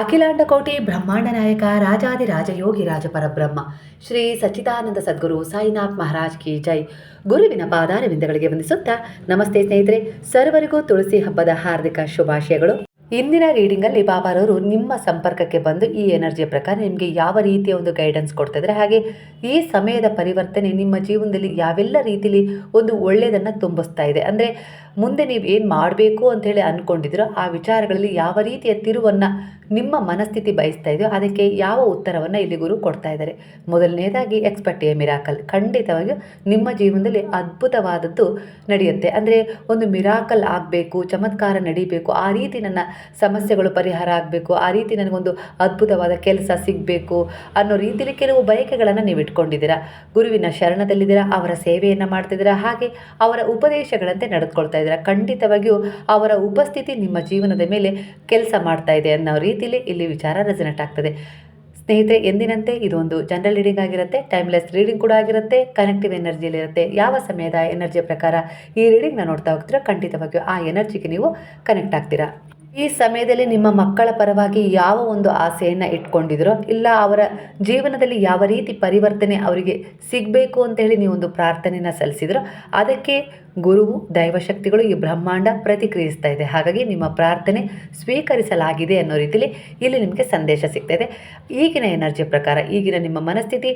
ಅಖಿಲಾಂಡ ಕೋಟಿ ಬ್ರಹ್ಮಾಂಡ ನಾಯಕ, ರಾಜಾದಿ ರಾಜಯೋಗಿ ರಾಜ ಪರಬ್ರಹ್ಮ ಶ್ರೀ ಸಚ್ಚಿದಾನಂದ ಸದ್ಗುರು ಸಾಯಿನಾಥ್ ಮಹಾರಾಜ್ ಕಿ ಜೈ. ಗುರುವಿನ ಪಾದಾರವಿಂದಗಳಿಗೆ ವಂದಿಸುತ್ತಾ ನಮಸ್ತೆ ಸ್ನೇಹಿತರೆ, ಸರ್ವರಿಗೂ ತುಳಸಿ ಹಬ್ಬದ ಹಾರ್ದಿಕ ಶುಭಾಶಯಗಳು. ಇಂದಿನ ರೀಡಿಂಗಲ್ಲಿ ಬಾಬಾರವರು ನಿಮ್ಮ ಸಂಪರ್ಕಕ್ಕೆ ಬಂದು ಈ ಎನರ್ಜಿಯ ಪ್ರಕಾರ ನಿಮಗೆ ಯಾವ ರೀತಿಯ ಒಂದು ಗೈಡೆನ್ಸ್ ಕೊಡ್ತಾ ಹಾಗೆ ಈ ಸಮಯದ ಪರಿವರ್ತನೆ ನಿಮ್ಮ ಜೀವನದಲ್ಲಿ ಯಾವೆಲ್ಲ ರೀತಿಯಲ್ಲಿ ಒಂದು ಒಳ್ಳೆಯದನ್ನು ತುಂಬಿಸ್ತಾ ಇದೆ. ಅಂದರೆ ಮುಂದೆ ನೀವು ಏನು ಮಾಡಬೇಕು ಅಂಥೇಳಿ ಅಂದ್ಕೊಂಡಿದ್ದೀರೋ ಆ ವಿಚಾರಗಳಲ್ಲಿ ಯಾವ ರೀತಿಯ ತಿರುವನ್ನು ನಿಮ್ಮ ಮನಸ್ಥಿತಿ ಬಯಸ್ತಾ ಇದೆಯೋ ಅದಕ್ಕೆ ಯಾವ ಉತ್ತರವನ್ನು ಇಲ್ಲಿ ಗುರು ಕೊಡ್ತಾ ಇದ್ದಾರೆ. ಮೊದಲನೇದಾಗಿ ಎಕ್ಸ್ಪರ್ಟ್ ಎ ಮಿರಾಕಲ್ ಖಂಡಿತವಾಗಿಯೂ ನಿಮ್ಮ ಜೀವನದಲ್ಲಿ ಅದ್ಭುತವಾದದ್ದು ನಡೆಯುತ್ತೆ. ಅಂದರೆ ಒಂದು ಮಿರಾಕಲ್ ಆಗಬೇಕು, ಚಮತ್ಕಾರ ನಡೀಬೇಕು, ಆ ರೀತಿ ನನ್ನ ಸಮಸ್ಯೆಗಳು ಪರಿಹಾರ ಆಗಬೇಕು, ಆ ರೀತಿ ನನಗೊಂದು ಅದ್ಭುತವಾದ ಕೆಲಸ ಸಿಗಬೇಕು ಅನ್ನೋ ರೀತಿಯಲ್ಲಿ ಕೆಲವು ಬಯಕೆಗಳನ್ನು ನೀವು ಇಟ್ಕೊಂಡಿದ್ದೀರಾ. ಗುರುವಿನ ಶರಣದಲ್ಲಿದ್ದೀರಾ, ಅವರ ಸೇವೆಯನ್ನು ಮಾಡ್ತಿದ್ದೀರಾ, ಹಾಗೆ ಅವರ ಉಪದೇಶಗಳಂತೆ ನಡೆದುಕೊಳ್ತಾ ಖಂಡಿತವಾಗಿಯೂ ಅವರ ಉಪಸ್ಥಿತಿ ನಿಮ್ಮ ಜೀವನದ ಮೇಲೆ ಕೆಲಸ ಮಾಡ್ತಾ ಇದೆ ಅನ್ನೋ ರೀತಿಯಲ್ಲಿ ಇಲ್ಲಿ ವಿಚಾರ ರೆಸನೆಟ್ ಆಗ್ತದೆ. ಸ್ನೇಹಿತರೆ, ಎಂದಿನಂತೆ ಇದೊಂದು ಜನರಲ್ ರೀಡಿಂಗ್ ಆಗಿರುತ್ತೆ ಟೈಮ್ಲೆಸ್ ರೀಡಿಂಗ್ ಕೂಡ ಆಗಿರುತ್ತೆ ಕನೆಕ್ಟಿವ್ ಎನರ್ಜಿಯಲ್ಲಿ ಇರುತ್ತೆ. ಯಾವ ಸಮಯದ ಎನರ್ಜಿಯ ಪ್ರಕಾರ ಈ ರೀಡಿಂಗ್ನ ನೋಡ್ತಾ ಹೋಗ್ತೀರಾ ಖಂಡಿತವಾಗಿಯೂ ಆ ಎನರ್ಜಿಗೆ ನೀವು ಕನೆಕ್ಟ್ ಆಗ್ತೀರಾ. ಈ ಸಮಯದಲ್ಲಿ ನಿಮ್ಮ ಮಕ್ಕಳ ಪರವಾಗಿ ಯಾವ ಒಂದು ಆಸೆಯನ್ನು ಇಟ್ಕೊಂಡಿದ್ರೋ ಇಲ್ಲ ಅವರ ಜೀವನದಲ್ಲಿ ಯಾವ ರೀತಿ ಪರಿವರ್ತನೆ ಅವರಿಗೆ ಸಿಗಬೇಕು ಅಂತೇಳಿ ನೀವು ಒಂದು ಪ್ರಾರ್ಥನೆಯನ್ನು ಸಲ್ಲಿಸಿದ್ರೋ, ಅದಕ್ಕೆ ಗುರುವು, ದೈವಶಕ್ತಿಗಳು ಈ ಬ್ರಹ್ಮಾಂಡ ಪ್ರತಿಕ್ರಿಯಿಸ್ತಾ ಇದೆ. ಹಾಗಾಗಿ ನಿಮ್ಮ ಪ್ರಾರ್ಥನೆ ಸ್ವೀಕರಿಸಲಾಗಿದೆ ಅನ್ನೋ ರೀತಿಯಲ್ಲಿ ಇಲ್ಲಿ ನಿಮಗೆ ಸಂದೇಶ ಸಿಗ್ತಾಯಿದೆ ಈಗಿನ ಎನರ್ಜಿ ಪ್ರಕಾರ, ಈಗಿನ ನಿಮ್ಮ ಮನಸ್ಥಿತಿ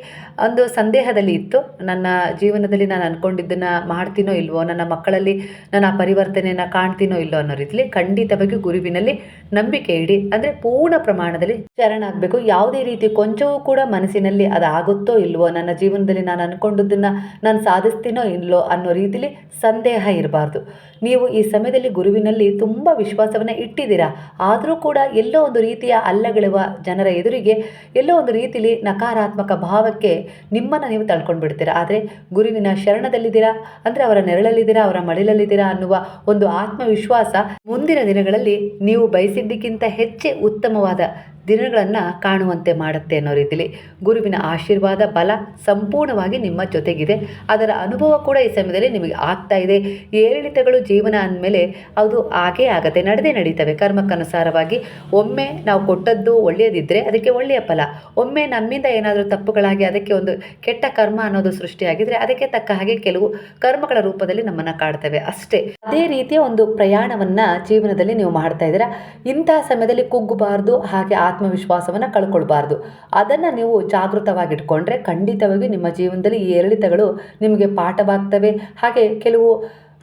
ಒಂದು ಸಂದೇಹದಲ್ಲಿ ಇತ್ತು. ನನ್ನ ಜೀವನದಲ್ಲಿ ನಾನು ಅಂದ್ಕೊಂಡಿದ್ದನ್ನು ಮಾಡ್ತೀನೋ ಇಲ್ವೋ, ನನ್ನ ಮಕ್ಕಳಲ್ಲಿ ನಾನು ಆ ಪರಿವರ್ತನೆಯನ್ನು ಕಾಣ್ತೀನೋ ಇಲ್ಲೋ ಅನ್ನೋ ರೀತಿಯಲ್ಲಿ ಖಂಡಿತವಾಗಿ ಗುರುವಿನಲ್ಲಿ ನಂಬಿಕೆ ಇಡಿ, ಅಂದರೆ ಪೂರ್ಣ ಪ್ರಮಾಣದಲ್ಲಿ ಶರಣಾಗಬೇಕು. ಯಾವುದೇ ರೀತಿ ಕೊಂಚವೂ ಕೂಡ ಮನಸ್ಸಿನಲ್ಲಿ ಅದಾಗುತ್ತೋ ಇಲ್ವೋ, ನನ್ನ ಜೀವನದಲ್ಲಿ ನಾನು ಅನ್ಕೊಂಡಿದ್ದನ್ನ ನಾನು ಸಾಧಿಸ್ತೀನೋ ಇಲ್ಲೋ ಅನ್ನೋ ರೀತಿಲಿ ಸಂದೇಹ ಇರಬಾರ್ದು. ನೀವು ಈ ಸಮಯದಲ್ಲಿ ಗುರುವಿನಲ್ಲಿ ತುಂಬ ವಿಶ್ವಾಸವನ್ನು ಇಟ್ಟಿದ್ದೀರಾ? ಆದರೂ ಕೂಡ ಎಲ್ಲೋ ಒಂದು ರೀತಿಯ ಅಲ್ಲಗಳುವ ಜನರ ಎದುರಿಗೆ ಎಲ್ಲೋ ಒಂದು ರೀತಿಲಿ ನಕಾರಾತ್ಮಕ ಭಾವಕ್ಕೆ ನಿಮ್ಮನ್ನು ನೀವು ತಳ್ಕೊಂಡು ಬಿಡ್ತೀರಾ ಆದರೆ ಗುರುವಿನ ಶರಣದಲ್ಲಿದ್ದೀರಾ? ಅಂದರೆ ಅವರ ನೆರಳಲ್ಲಿದ್ದೀರಾ? ಅವರ ಮಳಿಲಲ್ಲಿದ್ದೀರಾ ಅನ್ನುವ ಒಂದು ಆತ್ಮವಿಶ್ವಾಸ ಮುಂದಿನ ದಿನಗಳಲ್ಲಿ ನೀವು ಬಯಸಿದ್ದಕ್ಕಿಂತ ಹೆಚ್ಚೇ ಉತ್ತಮವಾದ ದಿನಗಳನ್ನು ಕಾಣುವಂತೆ ಮಾಡುತ್ತೆ ಅನ್ನೋ ರೀತಿಯಲ್ಲಿ ಗುರುವಿನ ಆಶೀರ್ವಾದ, ಬಲ ಸಂಪೂರ್ಣವಾಗಿ ನಿಮ್ಮ ಜೊತೆಗಿದೆ. ಅದರ ಅನುಭವ ಕೂಡ ಈ ಸಮಯದಲ್ಲಿ ನಿಮಗೆ ಆಗ್ತಾ ಇದೆ. ಏರಿಳಿತಗಳು ಜೀವನ ಅಂದಮೇಲೆ ಅದು ಹಾಗೇ ಆಗತ್ತೆ, ನಡೆದೇ ನಡೀತವೆ. ಕರ್ಮಕ್ಕನುಸಾರವಾಗಿ ಒಮ್ಮೆ ನಾವು ಕೊಟ್ಟದ್ದು ಒಳ್ಳೆಯದಿದ್ದರೆ ಅದಕ್ಕೆ ಒಳ್ಳೆಯ ಫಲ. ಒಮ್ಮೆ ನಮ್ಮಿಂದ ಏನಾದರೂ ತಪ್ಪುಗಳಾಗಿ ಅದಕ್ಕೆ ಒಂದು ಕೆಟ್ಟ ಕರ್ಮ ಅನ್ನೋದು ಸೃಷ್ಟಿಯಾಗಿದ್ದರೆ ಅದಕ್ಕೆ ತಕ್ಕ ಹಾಗೆ ಕೆಲವು ಕರ್ಮಗಳ ರೂಪದಲ್ಲಿ ನಮ್ಮನ್ನು ಕಾಡ್ತವೆ ಅಷ್ಟೇ. ಅದೇ ರೀತಿಯ ಒಂದು ಪ್ರಯಾಣವನ್ನು ಜೀವನದಲ್ಲಿ ನೀವು ಮಾಡ್ತಾ ಇದ್ದೀರಾ. ಇಂಥ ಸಮಯದಲ್ಲಿ ಕುಗ್ಗಬಾರ್ದು, ಹಾಗೆ ಆತ್ಮವಿಶ್ವಾಸವನ್ನು ಕಳ್ಕೊಳ್ಬಾರ್ದು. ಅದನ್ನು ನೀವು ಜಾಗೃತವಾಗಿಟ್ಕೊಂಡ್ರೆ ಖಂಡಿತವಾಗಿ ನಿಮ್ಮ ಜೀವನದಲ್ಲಿ ಈ ಏರಿಳಿತಗಳು ನಿಮಗೆ ಪಾಠವಾಗ್ತವೆ. ಹಾಗೆ ಕೆಲವು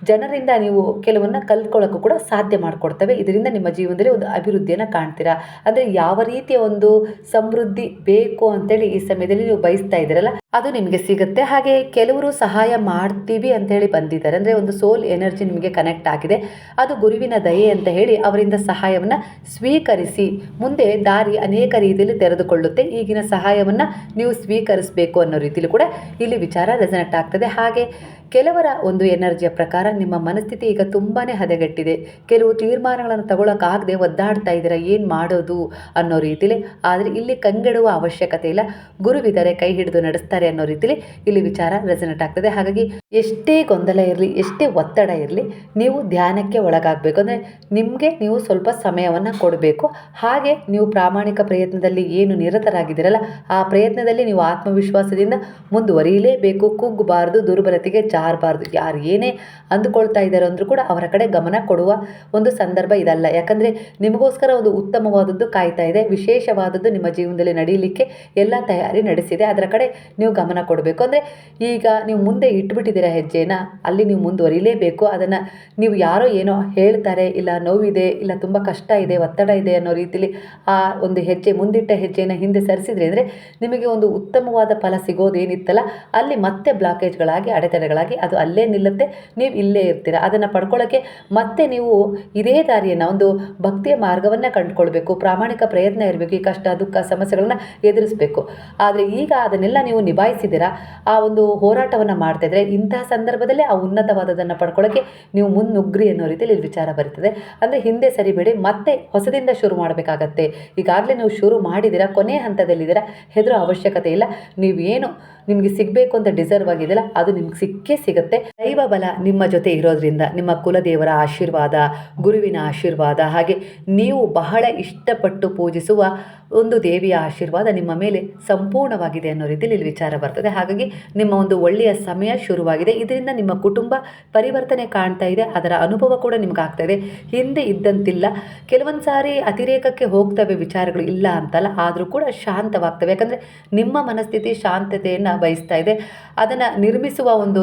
ಜನರಿಂದ ನೀವು ಕೆಲವನ್ನ ಕಲ್ತ್ಕೊಳ್ಳೋಕ್ಕೂ ಕೂಡ ಸಾಧ್ಯ ಮಾಡಿಕೊಡ್ತವೆ. ಇದರಿಂದ ನಿಮ್ಮ ಜೀವನದಲ್ಲಿ ಒಂದು ಅಭಿವೃದ್ಧಿಯನ್ನು ಕಾಣ್ತೀರಾ? ಅಂದರೆ ಯಾವ ರೀತಿಯ ಒಂದು ಸಮೃದ್ಧಿ ಬೇಕು ಅಂತೇಳಿ ಈ ಸಮಯದಲ್ಲಿ ನೀವು ಬಯಸ್ತಾ ಇದ್ದೀರಲ್ಲ? ಅದು ನಿಮಗೆ ಸಿಗುತ್ತೆ. ಹಾಗೆ ಕೆಲವರು ಸಹಾಯ ಮಾಡ್ತೀವಿ ಅಂತೇಳಿ ಬಂದಿದ್ದಾರೆ. ಅಂದರೆ ಒಂದು ಸೋಲ್ ಎನರ್ಜಿ ನಿಮಗೆ ಕನೆಕ್ಟ್ ಆಗಿದೆ. ಅದು ಗುರುವಿನ ದಯೆ ಅಂತ ಹೇಳಿ ಅವರಿಂದ ಸಹಾಯವನ್ನು ಸ್ವೀಕರಿಸಿ ಮುಂದೆ ದಾರಿ ಅನೇಕ ರೀತಿಯಲ್ಲಿ ತೆರೆದುಕೊಳ್ಳುತ್ತೆ. ಈಗಿನ ಸಹಾಯವನ್ನು ನೀವು ಸ್ವೀಕರಿಸಬೇಕು ಅನ್ನೋ ರೀತಿಯಲ್ಲಿ ಕೂಡ ಇಲ್ಲಿ ವಿಚಾರ ರೆಸನೆಕ್ಟ್ ಆಗ್ತದೆ. ಹಾಗೆ ಕೆಲವರ ಒಂದು ಎನರ್ಜಿಯ ಪ್ರಕಾರ ನಿಮ್ಮ ಮನಸ್ಥಿತಿ ಈಗ ತುಂಬಾ ಹದಗೆಟ್ಟಿದೆ. ಕೆಲವು ತೀರ್ಮಾನಗಳನ್ನು ತಗೊಳಕ್ಕಾಗದೆ ಒದ್ದಾಡ್ತಾ ಇದ್ದೀರಾ, ಏನು ಮಾಡೋದು ಅನ್ನೋ ರೀತಿಲಿ. ಆದರೆ ಇಲ್ಲಿ ಕಂಗೆಡುವ ಅವಶ್ಯಕತೆ ಇಲ್ಲ. ಗುರುವಿದರೆ ಕೈ ಹಿಡಿದು ನಡೆಸ್ತಾರೆ ಅನ್ನೋ ರೀತಿಲಿ ಇಲ್ಲಿ ವಿಚಾರ ರೆಸನೆಟ್ ಆಗ್ತದೆ. ಹಾಗಾಗಿ ಎಷ್ಟೇ ಗೊಂದಲ ಇರಲಿ, ಎಷ್ಟೇ ಒತ್ತಡ ಇರಲಿ, ನೀವು ಧ್ಯಾನಕ್ಕೆ ಒಳಗಾಗಬೇಕು. ಅಂದರೆ ನಿಮಗೆ ನೀವು ಸ್ವಲ್ಪ ಸಮಯವನ್ನು ಕೊಡಬೇಕು. ಹಾಗೆ ನೀವು ಪ್ರಾಮಾಣಿಕ ಪ್ರಯತ್ನದಲ್ಲಿ ಏನು ನಿರತರಾಗಿದ್ದೀರಲ್ಲ, ಆ ಪ್ರಯತ್ನದಲ್ಲಿ ನೀವು ಆತ್ಮವಿಶ್ವಾಸದಿಂದ ಮುಂದುವರಿಯಲೇಬೇಕು. ಕುಗ್ಗಬಾರ್ದು ದುರ್ಬಲತೆಗೆ ಜಾರಬಾರ್ದು. ಯಾರು ಏನೇ ಅಂದುಕೊಳ್ತಾ ಇದ್ದಾರೆ ಅಂದರೂ ಕೂಡ ಅವರ ಕಡೆ ಗಮನ ಕೊಡುವ ಒಂದು ಸಂದರ್ಭ ಇದಲ್ಲ. ಯಾಕಂದರೆ ನಿಮಗೋಸ್ಕರ ಒಂದು ಉತ್ತಮವಾದದ್ದು ಕಾಯ್ತಾ ಇದೆ. ವಿಶೇಷವಾದದ್ದು ನಿಮ್ಮ ಜೀವನದಲ್ಲಿ ನಡೆಯಲಿಕ್ಕೆ ಎಲ್ಲ ತಯಾರಿ ನಡೆಸಿದೆ. ಅದರ ಕಡೆ ಗಮನ ಕೊಡಬೇಕು. ಅಂದರೆ ಈಗ ನೀವು ಮುಂದೆ ಇಟ್ಬಿಟ್ಟಿದ್ದೀರ ಹೆಜ್ಜೆನ, ಅಲ್ಲಿ ನೀವು ಮುಂದುವರಿಲೇಬೇಕು. ಅದನ್ನು ನೀವು ಯಾರೋ ಏನೋ ಹೇಳ್ತಾರೆ, ಇಲ್ಲ ನೋವಿದೆ, ಇಲ್ಲ ತುಂಬ ಕಷ್ಟ ಇದೆ, ಒತ್ತಡ ಇದೆ ಅನ್ನೋ ರೀತಿಲಿ ಆ ಒಂದು ಹೆಜ್ಜೆ, ಮುಂದಿಟ್ಟ ಹೆಜ್ಜೆಯನ್ನು ಹಿಂದೆ ಸರಿಸಿದ್ರೆ ಅಂದರೆ ನಿಮಗೆ ಒಂದು ಉತ್ತಮವಾದ ಫಲ ಸಿಗೋದೇನಿತ್ತಲ್ಲ, ಅಲ್ಲಿ ಮತ್ತೆ ಬ್ಲಾಕೇಜ್ಗಳಾಗಿ ಅಡೆತಡೆಗಳಾಗಿ ಅದು ಅಲ್ಲೇ ನಿಲ್ಲುತ್ತೆ. ನೀವು ಇಲ್ಲೇ ಇರ್ತೀರ. ಅದನ್ನು ಪಡ್ಕೊಳ್ಳೋಕ್ಕೆ ಮತ್ತೆ ನೀವು ಇದೇ ದಾರಿಯನ್ನು, ಒಂದು ಭಕ್ತಿಯ ಮಾರ್ಗವನ್ನು ಕಂಡುಕೊಳ್ಬೇಕು. ಪ್ರಾಮಾಣಿಕ ಪ್ರಯತ್ನ ಇರಬೇಕು. ಈ ಕಷ್ಟ, ದುಃಖ, ಸಮಸ್ಯೆಗಳನ್ನ ಎದುರಿಸಬೇಕು. ಆದರೆ ಈಗ ಅದನ್ನೆಲ್ಲ ನೀವು ನಿಭಾಯಿಸಿದ್ದೀರಾ? ಆ ಒಂದು ಹೋರಾಟವನ್ನು ಮಾಡ್ತಾಯಿದ್ರೆ ಇಂತಹ ಸಂದರ್ಭದಲ್ಲೇ ಆ ಉನ್ನತವಾದದನ್ನು ಪಡ್ಕೊಳ್ಳೋಕ್ಕೆ ನೀವು ಮುನ್ನುಗ್ರಿ ಅನ್ನೋ ರೀತಿಯಲ್ಲಿ ಇಲ್ಲಿ ವಿಚಾರ ಬರ್ತದೆ. ಅಂದರೆ ಹಿಂದೆ ಸರಿಬೇಡಿ ಮತ್ತೆ ಹೊಸದಿಂದ ಶುರು ಮಾಡಬೇಕಾಗತ್ತೆ. ಈಗಾಗಲೇ ನೀವು ಶುರು ಮಾಡಿದ್ದೀರಾ ಕೊನೆಯ ಹಂತದಲ್ಲಿದ್ದೀರಾ, ಹೆದರೋ ಅವಶ್ಯಕತೆ ಇಲ್ಲ. ನೀವೇನು ನಿಮಗೆ ಸಿಗಬೇಕು ಅಂತ ಡಿಸರ್ವ್ ಆಗಿದೆಯಲ್ಲ, ಅದು ನಿಮ್ಗೆ ಸಿಕ್ಕೇ ಸಿಗುತ್ತೆ. ದೈವ ಬಲ ನಿಮ್ಮ ಜೊತೆ ಇರೋದ್ರಿಂದ, ನಿಮ್ಮ ಕುಲದೇವರ ಆಶೀರ್ವಾದ, ಗುರುವಿನ ಆಶೀರ್ವಾದ, ಹಾಗೆ ನೀವು ಬಹಳ ಇಷ್ಟಪಟ್ಟು ಪೂಜಿಸುವ ಒಂದು ದೇವಿಯ ಆಶೀರ್ವಾದ ನಿಮ್ಮ ಮೇಲೆ ಸಂಪೂರ್ಣವಾಗಿದೆ ಅನ್ನೋ ರೀತಿಯಲ್ಲಿ ಇಲ್ಲಿ ವಿಚಾರ ಬರ್ತದೆ. ಹಾಗಾಗಿ ನಿಮ್ಮ ಒಂದು ಒಳ್ಳೆಯ ಸಮಯ ಶುರುವಾಗಿದೆ. ಇದರಿಂದ ನಿಮ್ಮ ಕುಟುಂಬ ಪರಿವರ್ತನೆ ಕಾಣ್ತಾ ಇದೆ, ಅದರ ಅನುಭವ ಕೂಡ ನಿಮಗಾಗ್ತಾ ಇದೆ. ಹಿಂದೆ ಇದ್ದಂತಿಲ್ಲ. ಕೆಲವೊಂದು ಸಾರಿ ಅತಿರೇಕಕ್ಕೆ ಹೋಗ್ತವೆ ವಿಚಾರಗಳು ಇಲ್ಲ ಅಂತಲ್ಲ, ಆದರೂ ಕೂಡ ಶಾಂತವಾಗ್ತವೆ. ಯಾಕಂದರೆ ನಿಮ್ಮ ಮನಸ್ಥಿತಿ ಶಾಂತತೆಯನ್ನು ಬಯಸ್ತಾ ಇದೆ. ಅದನ್ನು ನಿರ್ಮಿಸುವ ಒಂದು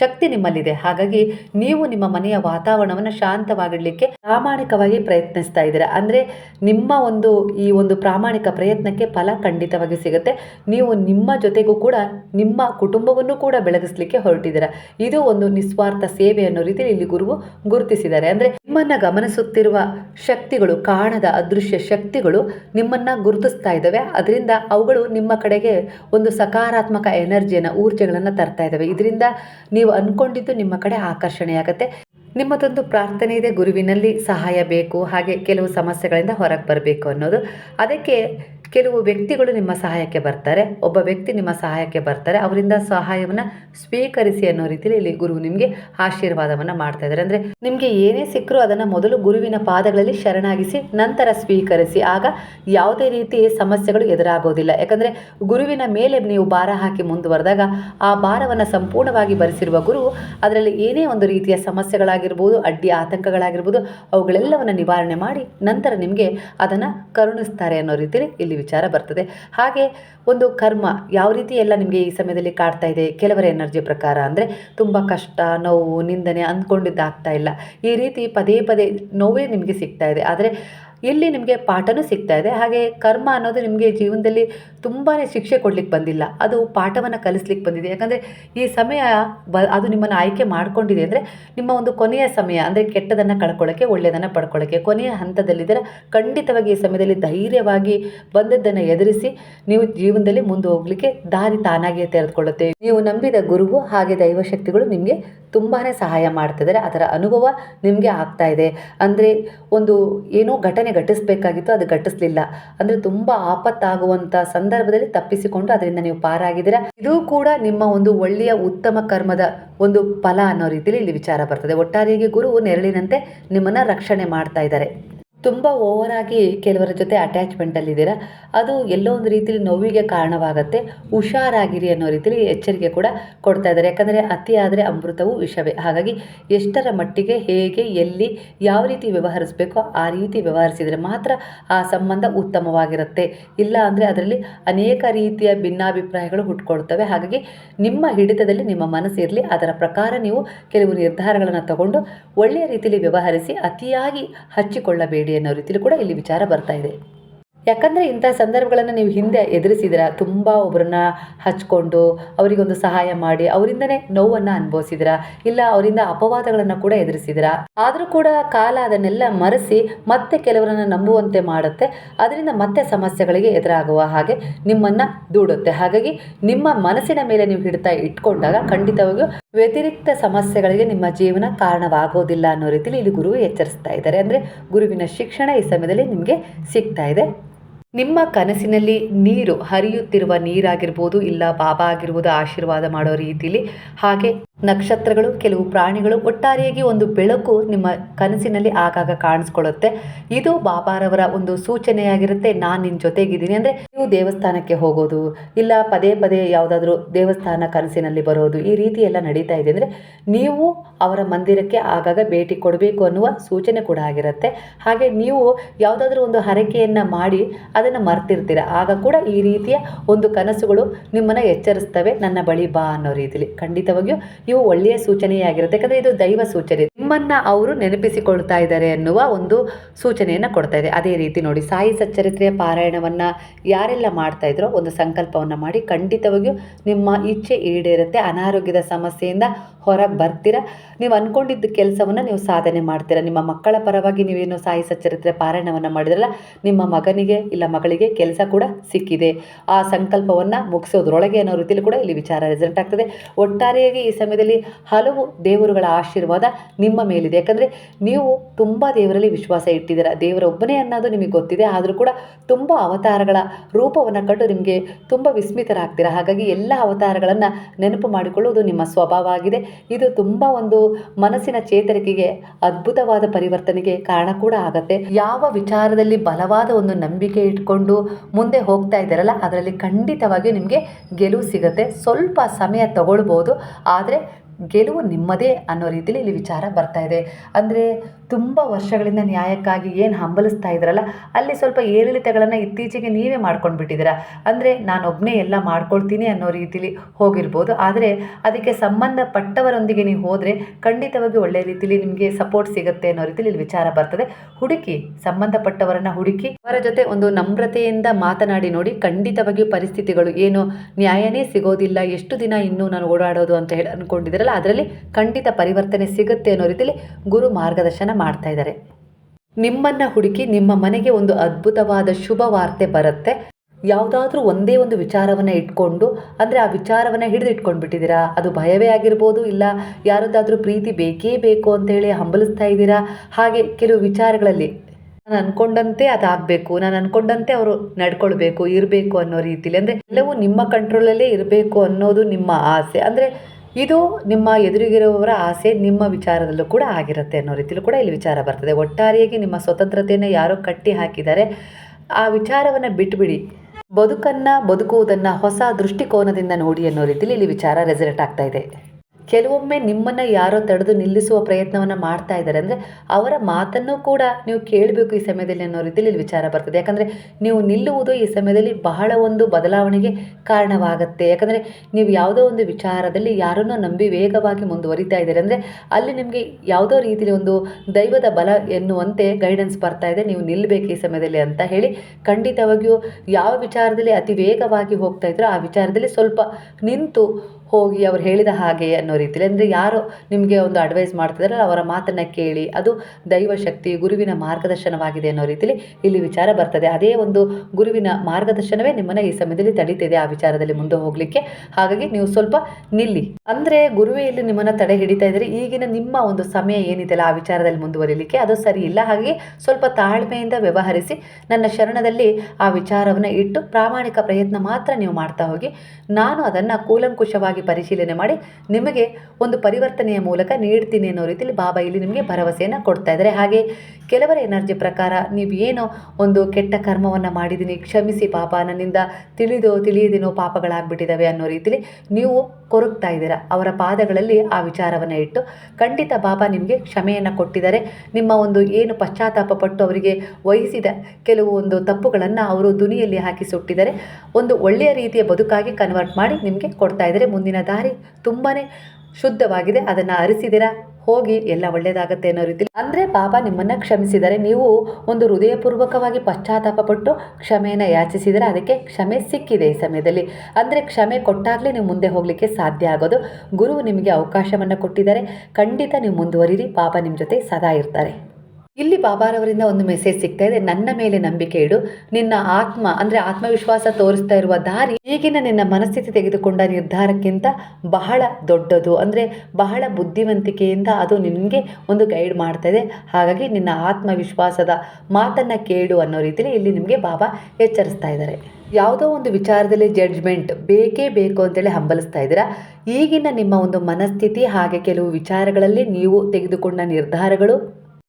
ಶಕ್ತಿ ನಿಮ್ಮಲ್ಲಿದೆ. ಹಾಗಾಗಿ ನೀವು ನಿಮ್ಮ ಮನೆಯ ವಾತಾವರಣವನ್ನು ಶಾಂತವಾಗಿಡಲಿಕ್ಕೆ ಪ್ರಾಮಾಣಿಕವಾಗಿ ಪ್ರಯತ್ನಿಸ್ತಾ ಇದ್ದೀರ? ಅಂದರೆ ನಿಮ್ಮ ಒಂದು ಈ ಒಂದು ಪ್ರಾಮಾಣಿಕ ಪ್ರಯತ್ನಕ್ಕೆ ಫಲ ಖಂಡಿತವಾಗಿ ಸಿಗುತ್ತೆ. ನೀವು ನಿಮ್ಮ ಜೊತೆಗೂ ಕೂಡ ನಿಮ್ಮ ಕುಟುಂಬವನ್ನು ಕೂಡ ಬೆಳಗಿಸಲಿಕ್ಕೆ ಹೊರಟಿದ್ದೀರಾ? ಇದು ಒಂದು ನಿಸ್ವಾರ್ಥ ಸೇವೆ ಅನ್ನೋ ರೀತಿಯಲ್ಲಿ ಇಲ್ಲಿ ಗುರುವು ಗುರುತಿಸಿದ್ದಾರೆ. ಅಂದರೆ ನಿಮ್ಮನ್ನ ಗಮನಿಸುತ್ತಿರುವ ಶಕ್ತಿಗಳು, ಕಾಣದ ಅದೃಶ್ಯ ಶಕ್ತಿಗಳು ನಿಮ್ಮನ್ನ ಗುರುತಿಸ್ತಾ ಇದ್ದಾವೆ. ಅದರಿಂದ ಅವುಗಳು ನಿಮ್ಮ ಕಡೆಗೆ ಒಂದು ಸಕಾರಾತ್ಮಕ ಎನರ್ಜಿಯನ್ನು, ಊರ್ಜೆಗಳನ್ನು ತರ್ತಾ ಇದ್ದಾವೆ ಇದರಿಂದ ನೀವು ಅಂದ್ಕೊಂಡಿದ್ದು ನಿಮ್ಮ ಕಡೆ ಆಕರ್ಷಣೆಯಾಗುತ್ತೆ ನಿಮ್ಮದೊಂದು ಪ್ರಾರ್ಥನೆ ಇದೆ, ಗುರುವಿನಲ್ಲಿ ಸಹಾಯ ಬೇಕು, ಹಾಗೆ ಕೆಲವು ಸಮಸ್ಯೆಗಳಿಂದ ಹೊರಗೆ ಬರಬೇಕು ಅನ್ನೋದು. ಅದಕ್ಕೆ ಕೆಲವು ವ್ಯಕ್ತಿಗಳು ನಿಮ್ಮ ಸಹಾಯಕ್ಕೆ ಬರ್ತಾರೆ, ಒಬ್ಬ ವ್ಯಕ್ತಿ ನಿಮ್ಮ ಸಹಾಯಕ್ಕೆ ಬರ್ತಾರೆ, ಅವರಿಂದ ಸಹಾಯವನ್ನು ಸ್ವೀಕರಿಸಿ ಅನ್ನೋ ರೀತಿಯಲ್ಲಿ ಇಲ್ಲಿ ಗುರು ನಿಮಗೆ ಆಶೀರ್ವಾದವನ್ನು ಮಾಡ್ತಾ ಇದ್ದಾರೆ. ಅಂದರೆ ನಿಮಗೆ ಏನೇ ಸಿಕ್ಕರೂ ಅದನ್ನು ಮೊದಲು ಗುರುವಿನ ಪಾದಗಳಲ್ಲಿ ಶರಣಾಗಿಸಿ, ನಂತರ ಸ್ವೀಕರಿಸಿ, ಆಗ ಯಾವುದೇ ರೀತಿ ಸಮಸ್ಯೆಗಳು ಎದುರಾಗೋದಿಲ್ಲ. ಯಾಕಂದರೆ ಗುರುವಿನ ಮೇಲೆ ನೀವು ಭಾರ ಹಾಕಿ ಮುಂದುವರೆದಾಗ ಆ ಭಾರವನ್ನು ಸಂಪೂರ್ಣವಾಗಿ ಭರಿಸಿರುವ ಗುರು ಅದರಲ್ಲಿ ಏನೇ ಒಂದು ರೀತಿಯ ಸಮಸ್ಯೆಗಳಾಗಿರ್ಬೋದು, ಅಡ್ಡಿ ಆತಂಕಗಳಾಗಿರ್ಬೋದು, ಅವುಗಳೆಲ್ಲವನ್ನು ನಿವಾರಣೆ ಮಾಡಿ ನಂತರ ನಿಮಗೆ ಅದನ್ನು ಕರುಣಿಸ್ತಾರೆ ಅನ್ನೋ ರೀತಿಯಲ್ಲಿ ಇಲ್ಲಿ ವಿಚಾರ ಬರ್ತದೆ. ಹಾಗೆ ಒಂದು ಕರ್ಮ ಯಾವ ರೀತಿ ಎಲ್ಲ ನಿಮಗೆ ಈ ಸಮಯದಲ್ಲಿ ಕಾಡ್ತಾ ಇದೆ? ಕೆಲವರ ಎನರ್ಜಿ ಪ್ರಕಾರ ಅಂದರೆ ತುಂಬ ಕಷ್ಟ, ನೋವು, ನಿಂದನೆ ಅಂದ್ಕೊಂಡಿದ್ದಾಗ್ತಾ ಇಲ್ಲ. ಈ ರೀತಿ ಪದೇ ಪದೇ ನೋವೇ ನಿಮಗೆ ಸಿಗ್ತಾ ಇದೆ. ಆದರೆ ಇಲ್ಲಿ ನಿಮಗೆ ಪಾಠನೂ ಸಿಗ್ತಾ ಇದೆ. ಹಾಗೆ ಕರ್ಮ ಅನ್ನೋದು ನಿಮಗೆ ಜೀವನದಲ್ಲಿ ತುಂಬಾ ಶಿಕ್ಷೆ ಕೊಡ್ಲಿಕ್ಕೆ ಬಂದಿಲ್ಲ. ಅದು ಪಾಠವನ್ನು ಕಲಿಸ್ಲಿಕ್ಕೆ ಬಂದಿದೆ. ಯಾಕಂದರೆ ಈ ಸಮಯ ಬ, ಅದು ನಿಮ್ಮನ್ನು ಆಯ್ಕೆ ಮಾಡ್ಕೊಂಡಿದೆ ಅಂದರೆ ನಿಮ್ಮ ಒಂದು ಕೊನೆಯ ಸಮಯ, ಅಂದರೆ ಕೆಟ್ಟದನ್ನು ಕಳ್ಕೊಳ್ಳೋಕ್ಕೆ ಒಳ್ಳೆಯದನ್ನು ಪಡ್ಕೊಳ್ಳೋಕ್ಕೆ ಕೊನೆಯ ಹಂತದಲ್ಲಿದ್ದರೆ ಖಂಡಿತವಾಗಿ ಈ ಸಮಯದಲ್ಲಿ ಧೈರ್ಯವಾಗಿ ಬಂದದ್ದನ್ನು ಎದುರಿಸಿ ನೀವು ಜೀವನದಲ್ಲಿ ಮುಂದೆ ಹೋಗಲಿಕ್ಕೆ ದಾರಿ ತಾನಾಗಿಯೇ ತೆರೆದುಕೊಳ್ಳುತ್ತೆ. ನೀವು ನಂಬಿದ ಗುರುವು ಹಾಗೆ ದೈವಶಕ್ತಿಗಳು ನಿಮಗೆ ತುಂಬಾ ಸಹಾಯ ಮಾಡ್ತಿದ್ದಾರೆ ಅದರ ಅನುಭವ ನಿಮಗೆ ಆಗ್ತಾ ಇದೆ. ಅಂದರೆ ಒಂದು ಏನೋ ಘಟನೆ ಘಟಿಸಬೇಕಾಗಿತ್ತು, ಅದು ಘಟಿಸಲಿಲ್ಲ. ಅಂದರೆ ತುಂಬ ಆಪತ್ತಾಗುವಂಥ ಸಂದರ್ಭದಲ್ಲಿ ತಪ್ಪಿಸಿಕೊಂಡು ಅದರಿಂದ ನೀವು ಪಾರಾಗಿದ್ದೀರಾ? ಇದು ಕೂಡ ನಿಮ್ಮ ಒಂದು ಒಳ್ಳೆಯ ಉತ್ತಮ ಕರ್ಮದ ಒಂದು ಫಲ ಅನ್ನೋ ರೀತಿಯಲ್ಲಿ ಇಲ್ಲಿ ವಿಚಾರ ಬರ್ತದೆ. ಒಟ್ಟಾರೆಯಾಗಿ ಗುರು ನೆರಳಿನಂತೆ ನಿಮ್ಮನ್ನು ರಕ್ಷಣೆ ಮಾಡ್ತಾ ಇದ್ದಾರೆ. ತುಂಬ ಓವರಾಗಿ ಕೆಲವರ ಜೊತೆ ಅಟ್ಯಾಚ್ಮೆಂಟಲ್ಲಿದ್ದೀರಾ ಅದು ಎಲ್ಲೋ ಒಂದು ರೀತಿಯಲ್ಲಿ ನೋವಿಗೆ ಕಾರಣವಾಗುತ್ತೆ. ಹುಷಾರಾಗಿರಿ ಅನ್ನೋ ರೀತಿಯಲ್ಲಿ ಎಚ್ಚರಿಕೆ ಕೂಡ ಕೊಡ್ತಾ ಇದ್ದಾರೆ. ಯಾಕಂದರೆ ಅತಿ ಆದರೆ ಅಮೃತವು ವಿಷವೇ. ಹಾಗಾಗಿ ಎಷ್ಟರ ಮಟ್ಟಿಗೆ, ಹೇಗೆ, ಎಲ್ಲಿ, ಯಾವ ರೀತಿ ವ್ಯವಹರಿಸಬೇಕೋ ಆ ರೀತಿ ವ್ಯವಹರಿಸಿದರೆ ಮಾತ್ರ ಆ ಸಂಬಂಧ ಉತ್ತಮವಾಗಿರುತ್ತೆ. ಇಲ್ಲ ಅಂದರೆ ಅದರಲ್ಲಿ ಅನೇಕ ರೀತಿಯ ಭಿನ್ನಾಭಿಪ್ರಾಯಗಳು ಹುಟ್ಕೊಳ್ತವೆ. ಹಾಗಾಗಿ ನಿಮ್ಮ ಹಿಡಿತದಲ್ಲಿ ನಿಮ್ಮ ಮನಸ್ಸಿರಲಿ ಅದರ ಪ್ರಕಾರ ನೀವು ಕೆಲವು ನಿರ್ಧಾರಗಳನ್ನು ತಗೊಂಡು ಒಳ್ಳೆಯ ರೀತಿಯಲ್ಲಿ ವ್ಯವಹರಿಸಿ ಅತಿಯಾಗಿ ಹಚ್ಚಿಕೊಳ್ಳಬೇಡಿ. ಅನ್ನೋ ರೀತಿಯಲ್ಲಿ ಕೂಡ ಇಲ್ಲಿ ವಿಚಾರ ಬರ್ತಾ ಇದೆ. ಯಾಕಂದರೆ ಇಂಥ ಸಂದರ್ಭಗಳನ್ನು ನೀವು ಹಿಂದೆ ಎದುರಿಸಿದಿರ ತುಂಬ ಒಬ್ಬರನ್ನ ಹಚ್ಕೊಂಡು ಅವರಿಗೊಂದು ಸಹಾಯ ಮಾಡಿ ಅವರಿಂದನೇ ನೋವನ್ನು ಅನುಭವಿಸಿದಿರ ಇಲ್ಲ ಅವರಿಂದ ಅಪವಾದಗಳನ್ನು ಕೂಡ ಎದುರಿಸಿದಿರ ಆದರೂ ಕೂಡ ಕಾಲ ಅದನ್ನೆಲ್ಲ ಮರೆಸಿ ಮತ್ತೆ ಕೆಲವರನ್ನು ನಂಬುವಂತೆ ಮಾಡುತ್ತೆ. ಅದರಿಂದ ಮತ್ತೆ ಸಮಸ್ಯೆಗಳಿಗೆ ಎದುರಾಗುವ ಹಾಗೆ ನಿಮ್ಮನ್ನು ದೂಡುತ್ತೆ. ಹಾಗಾಗಿ ನಿಮ್ಮ ಮನಸ್ಸಿನ ಮೇಲೆ ನೀವು ಹಿಡಿತ ಇಟ್ಕೊಂಡಾಗ ಖಂಡಿತವಾಗಿಯೂ ವ್ಯತಿರಿಕ್ತ ಸಮಸ್ಯೆಗಳಿಗೆ ನಿಮ್ಮ ಜೀವನ ಕಾರಣವಾಗೋದಿಲ್ಲ ಅನ್ನೋ ರೀತಿಯಲ್ಲಿ ಇಲ್ಲಿ ಗುರು ಎಚ್ಚರಿಸ್ತಾ ಇದ್ದಾರೆ. ಅಂದರೆ ಗುರುವಿನ ಶಿಕ್ಷಣ ಈ ಸಮಯದಲ್ಲಿ ನಿಮಗೆ ಸಿಗ್ತಾ ಇದೆ. ನಿಮ್ಮ ಕನಸಿನಲ್ಲಿ ನೀರು ಹರಿಯುತ್ತಿರುವ ನೀರಾಗಿರ್ಬೋದು ಇಲ್ಲ ಬಾಬಾ ಆಗಿರ್ಬೋದು ಆಶೀರ್ವಾದ ಮಾಡೋ ರೀತಿಯಲ್ಲಿ ಹಾಗೆ ನಕ್ಷತ್ರಗಳು, ಕೆಲವು ಪ್ರಾಣಿಗಳು ಒಟ್ಟಾರೆಯಾಗಿ ಒಂದು ಬೆಳಕು ನಿಮ್ಮ ಕನಸಿನಲ್ಲಿ ಆಗಾಗ ಕಾಣಿಸ್ಕೊಳ್ಳುತ್ತೆ. ಇದು ಬಾಬಾರವರ ಒಂದು ಸೂಚನೆಯಾಗಿರುತ್ತೆ. ನಾನು ನಿನ್ನ ಜೊತೆಗಿದ್ದೀನಿ. ಅಂದರೆ ನೀವು ದೇವಸ್ಥಾನಕ್ಕೆ ಹೋಗೋದು, ಇಲ್ಲ ಪದೇ ಪದೇ ಯಾವುದಾದ್ರೂ ದೇವಸ್ಥಾನ ಕನಸಿನಲ್ಲಿ ಬರೋದು, ಈ ರೀತಿ ಎಲ್ಲ ನಡೀತಾ ಇದೆ. ಅಂದರೆ ನೀವು ಅವರ ಮಂದಿರಕ್ಕೆ ಆಗಾಗ ಭೇಟಿ ಕೊಡಬೇಕು ಅನ್ನುವ ಸೂಚನೆ ಕೂಡ ಆಗಿರುತ್ತೆ. ಹಾಗೆ ನೀವು ಯಾವುದಾದ್ರೂ ಒಂದು ಹರಕೆಯನ್ನು ಮಾಡಿ ಅದನ್ನು ಮರ್ತಿರ್ತೀರ? ಆಗ ಕೂಡ ಈ ರೀತಿಯ ಒಂದು ಕನಸುಗಳು ನಿಮ್ಮನ್ನು ಎಚ್ಚರಿಸ್ತವೆ, ನನ್ನ ಬಳಿ ಬಾ ಅನ್ನೋ ರೀತಿಲಿ. ಖಂಡಿತವಾಗಿಯೂ ಇವು ಒಳ್ಳೆಯ ಸೂಚನೆಯಾಗಿರುತ್ತೆ. ಯಾಕಂದರೆ ಇದು ದೈವ ಸೂಚನೆ. ನಿಮ್ಮನ್ನು ಅವರು ನೆನಪಿಸಿಕೊಳ್ತಾ ಇದ್ದಾರೆ ಅನ್ನುವ ಒಂದು ಸೂಚನೆಯನ್ನು ಕೊಡ್ತಾ ಇದೆ. ಅದೇ ರೀತಿ ನೋಡಿ, ಸಾಯಿ ಸಚ್ಚರಿತ್ರೆಯ ಪಾರಾಯಣವನ್ನು ಯಾರೆಲ್ಲ ಮಾಡ್ತಾ ಇದ್ರೋ ಒಂದು ಸಂಕಲ್ಪವನ್ನು ಮಾಡಿ ಖಂಡಿತವಾಗಿಯೂ ನಿಮ್ಮ ಇಚ್ಛೆ ಈಡೇರುತ್ತೆ. ಅನಾರೋಗ್ಯದ ಸಮಸ್ಯೆಯಿಂದ ಹೊರಗೆ ಬರ್ತೀರ? ನೀವು ಅಂದ್ಕೊಂಡಿದ್ದ ಕೆಲಸವನ್ನು ನೀವು ಸಾಧನೆ ಮಾಡ್ತೀರಾ? ನಿಮ್ಮ ಮಕ್ಕಳ ಪರವಾಗಿ ನೀವೇನು ಸಾಯಿ ಸಚ್ಚರಿತ್ರೆ ಪಾರಾಯಣವನ್ನು ಮಾಡಿದ್ರಲ್ಲ, ನಿಮ್ಮ ಮಗನಿಗೆ ಇಲ್ಲ ಮಗಳಿಗೆ ಕೆಲಸ ಕೂಡ ಸಿಕ್ಕಿದೆ. ಆ ಸಂಕಲ್ಪವನ್ನು ಮುಗಿಸೋದ್ರೊಳಗೆ ಅನ್ನೋ ರೀತಿಯಲ್ಲಿ ಕೂಡ ಇಲ್ಲಿ ವಿಚಾರ ರೆಸಲ್ಟ್ ಆಗ್ತದೆ. ಒಟ್ಟಾರೆಯಾಗಿ ಈ ಸಮಯದಲ್ಲಿ ಹಲವು ದೇವರುಗಳ ಆಶೀರ್ವಾದ ನಿಮ್ಮ ಮೇಲಿದೆ. ಯಾಕಂದರೆ ನೀವು ತುಂಬ ದೇವರಲ್ಲಿ ವಿಶ್ವಾಸ ಇಟ್ಟಿದ್ದೀರ. ದೇವರ ಒಬ್ಬನೇ ಅನ್ನೋದು ನಿಮಗೆ ಗೊತ್ತಿದೆ. ಆದರೂ ಕೂಡ ತುಂಬ ಅವತಾರಗಳ ರೂಪವನ್ನು ಕಂಡು ನಿಮಗೆ ತುಂಬ ವಿಸ್ಮಿತರಾಗ್ತೀರ. ಹಾಗಾಗಿ ಎಲ್ಲ ಅವತಾರಗಳನ್ನು ನೆನಪು ಮಾಡಿಕೊಳ್ಳುವುದು ನಿಮ್ಮ ಸ್ವಭಾವ ಆಗಿದೆ. ಇದು ತುಂಬ ಒಂದು ಮನಸ್ಸಿನ ಚೇತರಿಕೆಗೆ ಅದ್ಭುತವಾದ ಪರಿವರ್ತನೆಗೆ ಕಾರಣ ಕೂಡ ಆಗತ್ತೆ. ಯಾವ ವಿಚಾರದಲ್ಲಿ ಬಲವಾದ ಒಂದು ನಂಬಿಕೆ ಇಟ್ಕೊಂಡು ಮುಂದೆ ಹೋಗ್ತಾ ಇದ್ದಾರಲ್ಲ, ಅದರಲ್ಲಿ ಖಂಡಿತವಾಗಿಯೂ ನಿಮಗೆ ಗೆಲುವು ಸಿಗುತ್ತೆ. ಸ್ವಲ್ಪ ಸಮಯ ತಗೊಳ್ಬೋದು, ಆದರೆ ಗೆಲುವು ನಿಮ್ಮದೇ ಅನ್ನೋ ರೀತಿಯಲ್ಲಿ ಇಲ್ಲಿ ವಿಚಾರ ಬರ್ತಾ ಇದೆ. ಅಂದರೆ ತುಂಬ ವರ್ಷಗಳಿಂದ ನ್ಯಾಯಕ್ಕಾಗಿ ಏನು ಹಂಬಲಿಸ್ತಾ ಇದ್ರಲ್ಲ, ಅಲ್ಲಿ ಸ್ವಲ್ಪ ಏರಿಳಿತಗಳನ್ನು ಇತ್ತೀಚೆಗೆ ನೀವೇ ಮಾಡ್ಕೊಂಡು ಅಂದರೆ ನಾನೊಬ್ಬನೇ ಎಲ್ಲ ಮಾಡ್ಕೊಳ್ತೀನಿ ಅನ್ನೋ ರೀತಿಲಿ ಹೋಗಿರ್ಬೋದು. ಆದರೆ ಅದಕ್ಕೆ ಸಂಬಂಧಪಟ್ಟವರೊಂದಿಗೆ ನೀವು ಹೋದರೆ ಖಂಡಿತವಾಗಿ ಒಳ್ಳೆಯ ರೀತಿಲಿ ನಿಮಗೆ ಸಪೋರ್ಟ್ ಸಿಗುತ್ತೆ ಅನ್ನೋ ರೀತಿಲಿ ಇಲ್ಲಿ ವಿಚಾರ ಬರ್ತದೆ. ಹುಡುಕಿ, ಸಂಬಂಧಪಟ್ಟವರನ್ನು ಹುಡುಕಿ, ಅವರ ಜೊತೆ ಒಂದು ನಮ್ರತೆಯಿಂದ ಮಾತನಾಡಿ ನೋಡಿ ಖಂಡಿತವಾಗಿಯೂ ಪರಿಸ್ಥಿತಿಗಳು ಏನು, ನ್ಯಾಯನೇ ಸಿಗೋದಿಲ್ಲ, ಎಷ್ಟು ದಿನ ಇನ್ನೂ ನಾನು ಓಡಾಡೋದು ಅಂತ ಹೇಳಿ ಅಂದ್ಕೊಂಡಿದ್ದೀರಲ್ಲ ಅದರಲ್ಲಿ ಖಂಡಿತ ಪರಿವರ್ತನೆ ಸಿಗುತ್ತೆ ಅನ್ನೋ ರೀತಿಲಿ ಗುರು ಮಾರ್ಗದರ್ಶನ ಮಾಡ್ತಾ ಇದ್ದಾರೆ. ನಿಮ್ಮನ್ನು ಹುಡುಕಿ ನಿಮ್ಮ ಮನೆಗೆ ಒಂದು ಅದ್ಭುತವಾದ ಶುಭ ವಾರ್ತೆ ಬರುತ್ತೆ. ಯಾವುದಾದ್ರೂ ಒಂದೇ ಒಂದು ವಿಚಾರವನ್ನು ಇಟ್ಕೊಂಡು, ಅಂದರೆ ಆ ವಿಚಾರವನ್ನು ಹಿಡಿದಿಟ್ಕೊಂಡು ಬಿಟ್ಟಿದ್ದೀರಾ ಅದು ಭಯವೇ ಆಗಿರ್ಬೋದು ಇಲ್ಲ ಯಾರದ್ದಾದರೂ ಪ್ರೀತಿ ಬೇಕೇ ಬೇಕು ಅಂತೇಳಿ ಹಂಬಲಿಸ್ತಾ ಇದ್ದೀರಾ? ಹಾಗೆ ಕೆಲವು ವಿಚಾರಗಳಲ್ಲಿ ನಾನು ಅನ್ಕೊಂಡಂತೆ ಅದಾಗಬೇಕು, ನಾನು ಅನ್ಕೊಂಡಂತೆ ಅವರು ನಡ್ಕೊಳ್ಬೇಕು, ಇರಬೇಕು ಅನ್ನೋ ರೀತಿಲಿ. ಅಂದರೆ ಎಲ್ಲವೂ ನಿಮ್ಮ ಕಂಟ್ರೋಲಲ್ಲೇ ಇರಬೇಕು ಅನ್ನೋದು ನಿಮ್ಮ ಆಸೆ. ಅಂದರೆ ಇದು ನಿಮ್ಮ ಎದುರಿಗಿರುವವರ ಆಸೆ, ನಿಮ್ಮ ವಿಚಾರದಲ್ಲೂ ಕೂಡ ಆಗಿರುತ್ತೆ ಅನ್ನೋ ರೀತಿಯಲ್ಲೂ ಕೂಡ ಇಲ್ಲಿ ವಿಚಾರ ಬರ್ತದೆ. ಒಟ್ಟಾರೆಯಾಗಿ ನಿಮ್ಮ ಸ್ವತಂತ್ರತೆಯನ್ನು ಯಾರೋ ಕಟ್ಟಿ ಹಾಕಿದ್ದಾರೆ. ಆ ವಿಚಾರವನ್ನು ಬಿಟ್ಬಿಡಿ. ಬದುಕನ್ನು, ಬದುಕುವುದನ್ನು ಹೊಸ ದೃಷ್ಟಿಕೋನದಿಂದ ನೋಡಿ ಅನ್ನೋ ರೀತಿಯಲ್ಲಿ ಇಲ್ಲಿ ವಿಚಾರ ರೆಸಲ್ಟ್ ಆಗ್ತಾ ಇದೆ. ಕೆಲವೊಮ್ಮೆ ನಿಮ್ಮನ್ನು ಯಾರೋ ತಡೆದು ನಿಲ್ಲಿಸುವ ಪ್ರಯತ್ನವನ್ನು ಮಾಡ್ತಾ ಇದ್ದಾರೆ. ಅಂದರೆ ಅವರ ಮಾತನ್ನು ಕೂಡ ನೀವು ಕೇಳಬೇಕು ಈ ಸಮಯದಲ್ಲಿ ಅನ್ನೋ ರೀತಿಯಲ್ಲಿ ಇಲ್ಲಿ ವಿಚಾರ ಬರ್ತದೆ. ಯಾಕಂದರೆ ನೀವು ನಿಲ್ಲುವುದು ಈ ಸಮಯದಲ್ಲಿ ಬಹಳ ಒಂದು ಬದಲಾವಣೆಗೆ ಕಾರಣವಾಗುತ್ತೆ. ಯಾಕಂದರೆ ನೀವು ಯಾವುದೋ ಒಂದು ವಿಚಾರದಲ್ಲಿ ಯಾರನ್ನೋ ನಂಬಿ ವೇಗವಾಗಿ ಮುಂದುವರಿತಾ ಇದ್ದಾರೆ. ಅಂದರೆ ಅಲ್ಲಿ ನಿಮಗೆ ಯಾವುದೋ ರೀತಿಯಲ್ಲಿ ಒಂದು ದೈವದ ಬಲ ಎನ್ನುವಂತೆ ಗೈಡೆನ್ಸ್ ಬರ್ತಾ ಇದೆ. ನೀವು ನಿಲ್ಲಬೇಕು ಈ ಸಮಯದಲ್ಲಿ ಅಂತ ಹೇಳಿ ಖಂಡಿತವಾಗಿಯೂ ಯಾವ ವಿಚಾರದಲ್ಲಿ ಅತಿ ವೇಗವಾಗಿ ಹೋಗ್ತಾ ಇದ್ರೋ ಆ ವಿಚಾರದಲ್ಲಿ ಸ್ವಲ್ಪ ನಿಂತು ಹೋಗಿ ಅವ್ರು ಹೇಳಿದ ಹಾಗೆ ಅನ್ನೋ ರೀತಿಯಲ್ಲಿ ಅಂದರೆ ಯಾರು ನಿಮಗೆ ಒಂದು ಅಡ್ವೈಸ್ ಮಾಡ್ತಿದ್ದಾರೆ ಅವರ ಮಾತನ್ನು ಕೇಳಿ, ಅದು ದೈವ ಶಕ್ತಿ, ಗುರುವಿನ ಮಾರ್ಗದರ್ಶನವಾಗಿದೆ ಅನ್ನೋ ರೀತಿಯಲ್ಲಿ ಇಲ್ಲಿ ವಿಚಾರ ಬರ್ತದೆ. ಅದೇ ಒಂದು ಗುರುವಿನ ಮಾರ್ಗದರ್ಶನವೇ ನಿಮ್ಮನ್ನು ಈ ಸಮಯದಲ್ಲಿ ತಡೀತಿದೆ ಆ ವಿಚಾರದಲ್ಲಿ ಮುಂದೆ ಹೋಗಲಿಕ್ಕೆ. ಹಾಗಾಗಿ ನೀವು ಸ್ವಲ್ಪ ನಿಲ್ಲಿ. ಅಂದರೆ ಗುರುವೇ ಇಲ್ಲಿ ನಿಮ್ಮನ್ನು ತಡೆ ಹಿಡಿತಾ ಇದ್ದರೆ. ಈಗಿನ ನಿಮ್ಮ ಒಂದು ಸಮಯ ಏನಿದೆಯಲ್ಲ ಆ ವಿಚಾರದಲ್ಲಿ ಮುಂದುವರಿಲಿಕ್ಕೆ, ಅದು ಸರಿ ಇಲ್ಲ. ಹಾಗೆ ಸ್ವಲ್ಪ ತಾಳ್ಮೆಯಿಂದ ವ್ಯವಹರಿಸಿ, ನನ್ನ ಶರಣದಲ್ಲಿ ಆ ವಿಚಾರವನ್ನು ಇಟ್ಟು ಪ್ರಾಮಾಣಿಕ ಪ್ರಯತ್ನ ಮಾತ್ರ ನೀವು ಮಾಡ್ತಾ ಹೋಗಿ. ನಾನು ಅದನ್ನು ಕೂಲಂಕುಷವಾಗಿ ಪರಿಶೀಲನೆ ಮಾಡಿ ನಿಮಗೆ ಒಂದು ಪರಿವರ್ತನೆಯ ಮೂಲಕ ನೀಡ್ತೀನಿ ಅನ್ನೋ ರೀತಿಯಲ್ಲಿ ಬಾಬಾ ಇಲ್ಲಿ ನಿಮಗೆ ಭರವಸೆಯನ್ನು ಕೊಡ್ತಾ ಇದ್ದಾರೆ. ಹಾಗೆ ಕೆಲವರ ಎನರ್ಜಿ ಪ್ರಕಾರ ನೀವು ಏನೋ ಒಂದು ಕೆಟ್ಟ ಕರ್ಮವನ್ನು ಮಾಡಿದ್ದೀನಿ ಕ್ಷಮಿಸಿ ಪಾಪ, ನನ್ನಿಂದ ತಿಳಿದೋ, ತಿಳಿಯದೇನೋ ಪಾಪಗಳಾಗ್ಬಿಟ್ಟಿದ್ದಾವೆ ಅನ್ನೋ ರೀತಿಯಲ್ಲಿ ನೀವು ಕೊರಗ್ತಾ ಇದ್ದೀರಾ? ಅವರ ಪಾದಗಳಲ್ಲಿ ಆ ವಿಚಾರವನ್ನು ಇಟ್ಟು, ಖಂಡಿತ ಬಾಬಾ ನಿಮಗೆ ಕ್ಷಮೆಯನ್ನು ಕೊಟ್ಟಿದ್ದಾರೆ. ನಿಮ್ಮ ಒಂದು ಏನು ಪಶ್ಚಾತ್ತಾಪ ಪಟ್ಟು ಅವರಿಗೆ ವಹಿಸಿದ ಕೆಲವು ಒಂದು ತಪ್ಪುಗಳನ್ನು ಅವರು ದುನಿಯಲ್ಲಿ ಹಾಕಿ ಸುಟ್ಟಿದ್ದಾರೆ. ಒಂದು ಒಳ್ಳೆಯ ರೀತಿಯ ಬದುಕಾಗಿ ಕನ್ವರ್ಟ್ ಮಾಡಿ ನಿಮಗೆ ಕೊಡ್ತಾ ಇದ್ದಾರೆ. ಮುಂದಿನ ದಾರಿ ತುಂಬಾ ಶುದ್ಧವಾಗಿದೆ, ಅದನ್ನು ಅರಿಸಿದಿರಾ? ಹೋಗಿ, ಎಲ್ಲ ಒಳ್ಳೆಯದಾಗತ್ತೆ ಅನ್ನೋ ರೀತಿ. ಅಂದರೆ ಬಾಬಾ ನಿಮ್ಮನ್ನು ಕ್ಷಮಿಸಿದರೆ ನೀವು ಒಂದು ಹೃದಯಪೂರ್ವಕವಾಗಿ ಪಶ್ಚಾತ್ತಾಪ ಪಟ್ಟು ಕ್ಷಮೆಯನ್ನು ಯಾಚಿಸಿದರೆ ಅದಕ್ಕೆ ಕ್ಷಮೆ ಸಿಕ್ಕಿದೆ ಈ ಸಮಯದಲ್ಲಿ. ಅಂದರೆ ಕ್ಷಮೆ ಕೊಟ್ಟಾಗಲೇ ನೀವು ಮುಂದೆ ಹೋಗಲಿಕ್ಕೆ ಸಾಧ್ಯ ಆಗೋದು. ಗುರು ನಿಮಗೆ ಅವಕಾಶವನ್ನು ಕೊಟ್ಟಿದ್ದಾರೆ. ಖಂಡಿತ ನೀವು ಮುಂದುವರಿರಿ ಬಾಬಾ ನಿಮ್ಮ ಜೊತೆ ಸದಾ ಇರ್ತಾರೆ. ಇಲ್ಲಿ ಬಾಬಾರವರಿಂದ ಒಂದು ಮೆಸೇಜ್ ಸಿಗ್ತಾ ಇದೆ, ನನ್ನ ಮೇಲೆ ನಂಬಿಕೆ ಇಡು, ನಿನ್ನ ಆತ್ಮ, ಅಂದರೆ ಆತ್ಮವಿಶ್ವಾಸ ತೋರಿಸ್ತಾ ಇರುವ ದಾರಿ ಈಗಿನ ನಿನ್ನ ಮನಸ್ಥಿತಿ ತೆಗೆದುಕೊಂಡ ನಿರ್ಧಾರಕ್ಕಿಂತ ಬಹಳ ದೊಡ್ಡದು. ಅಂದರೆ ಬಹಳ ಬುದ್ಧಿವಂತಿಕೆಯಿಂದ ಅದು ನಿಮಗೆ ಒಂದು ಗೈಡ್ ಮಾಡ್ತಾ ಇದೆ. ಹಾಗಾಗಿ ನಿನ್ನ ಆತ್ಮವಿಶ್ವಾಸದ ಮಾತನ್ನು ಕೇಳು ಅನ್ನೋ ರೀತಿಯಲ್ಲಿ ಇಲ್ಲಿ ನಿಮಗೆ ಬಾಬಾ ಎಚ್ಚರಿಸ್ತಾ ಇದ್ದಾರೆ. ಯಾವುದೋ ಒಂದು ವಿಚಾರದಲ್ಲಿ ಜಡ್ಜ್ಮೆಂಟ್ ಬೇಕೇ ಬೇಕು ಅಂತೇಳಿ ಹಂಬಲಿಸ್ತಾ ಇದ್ದೀರಾ? ಈಗಿನ ನಿಮ್ಮ ಒಂದು ಮನಸ್ಥಿತಿ ಹಾಗೆ ಕೆಲವು ವಿಚಾರಗಳಲ್ಲಿ ನೀವು ತೆಗೆದುಕೊಂಡ ನಿರ್ಧಾರಗಳು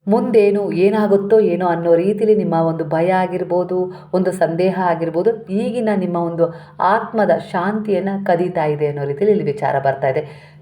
ಮುಂದೇನು ಏನಾಗುತ್ತೋ ಏನೋ ಅನ್ನೋ ರೀತಿಲಿ ನಿಮ್ಮ ಒಂದು ಭಯ ಆಗಿರ್ಬೋದು, ಒಂದು ಸಂದೇಹ ಆಗಿರ್ಬೋದು, ಈಗಿನ ನಿಮ್ಮ ಒಂದು ಆತ್ಮದ ಶಾಂತಿಯನ್ನು ಕದೀತಾ ಇದೆ ಅನ್ನೋ ರೀತಿಲಿ ಇಲ್ಲಿ ವಿಚಾರ ಬರ್ತಾ ಇದೆ.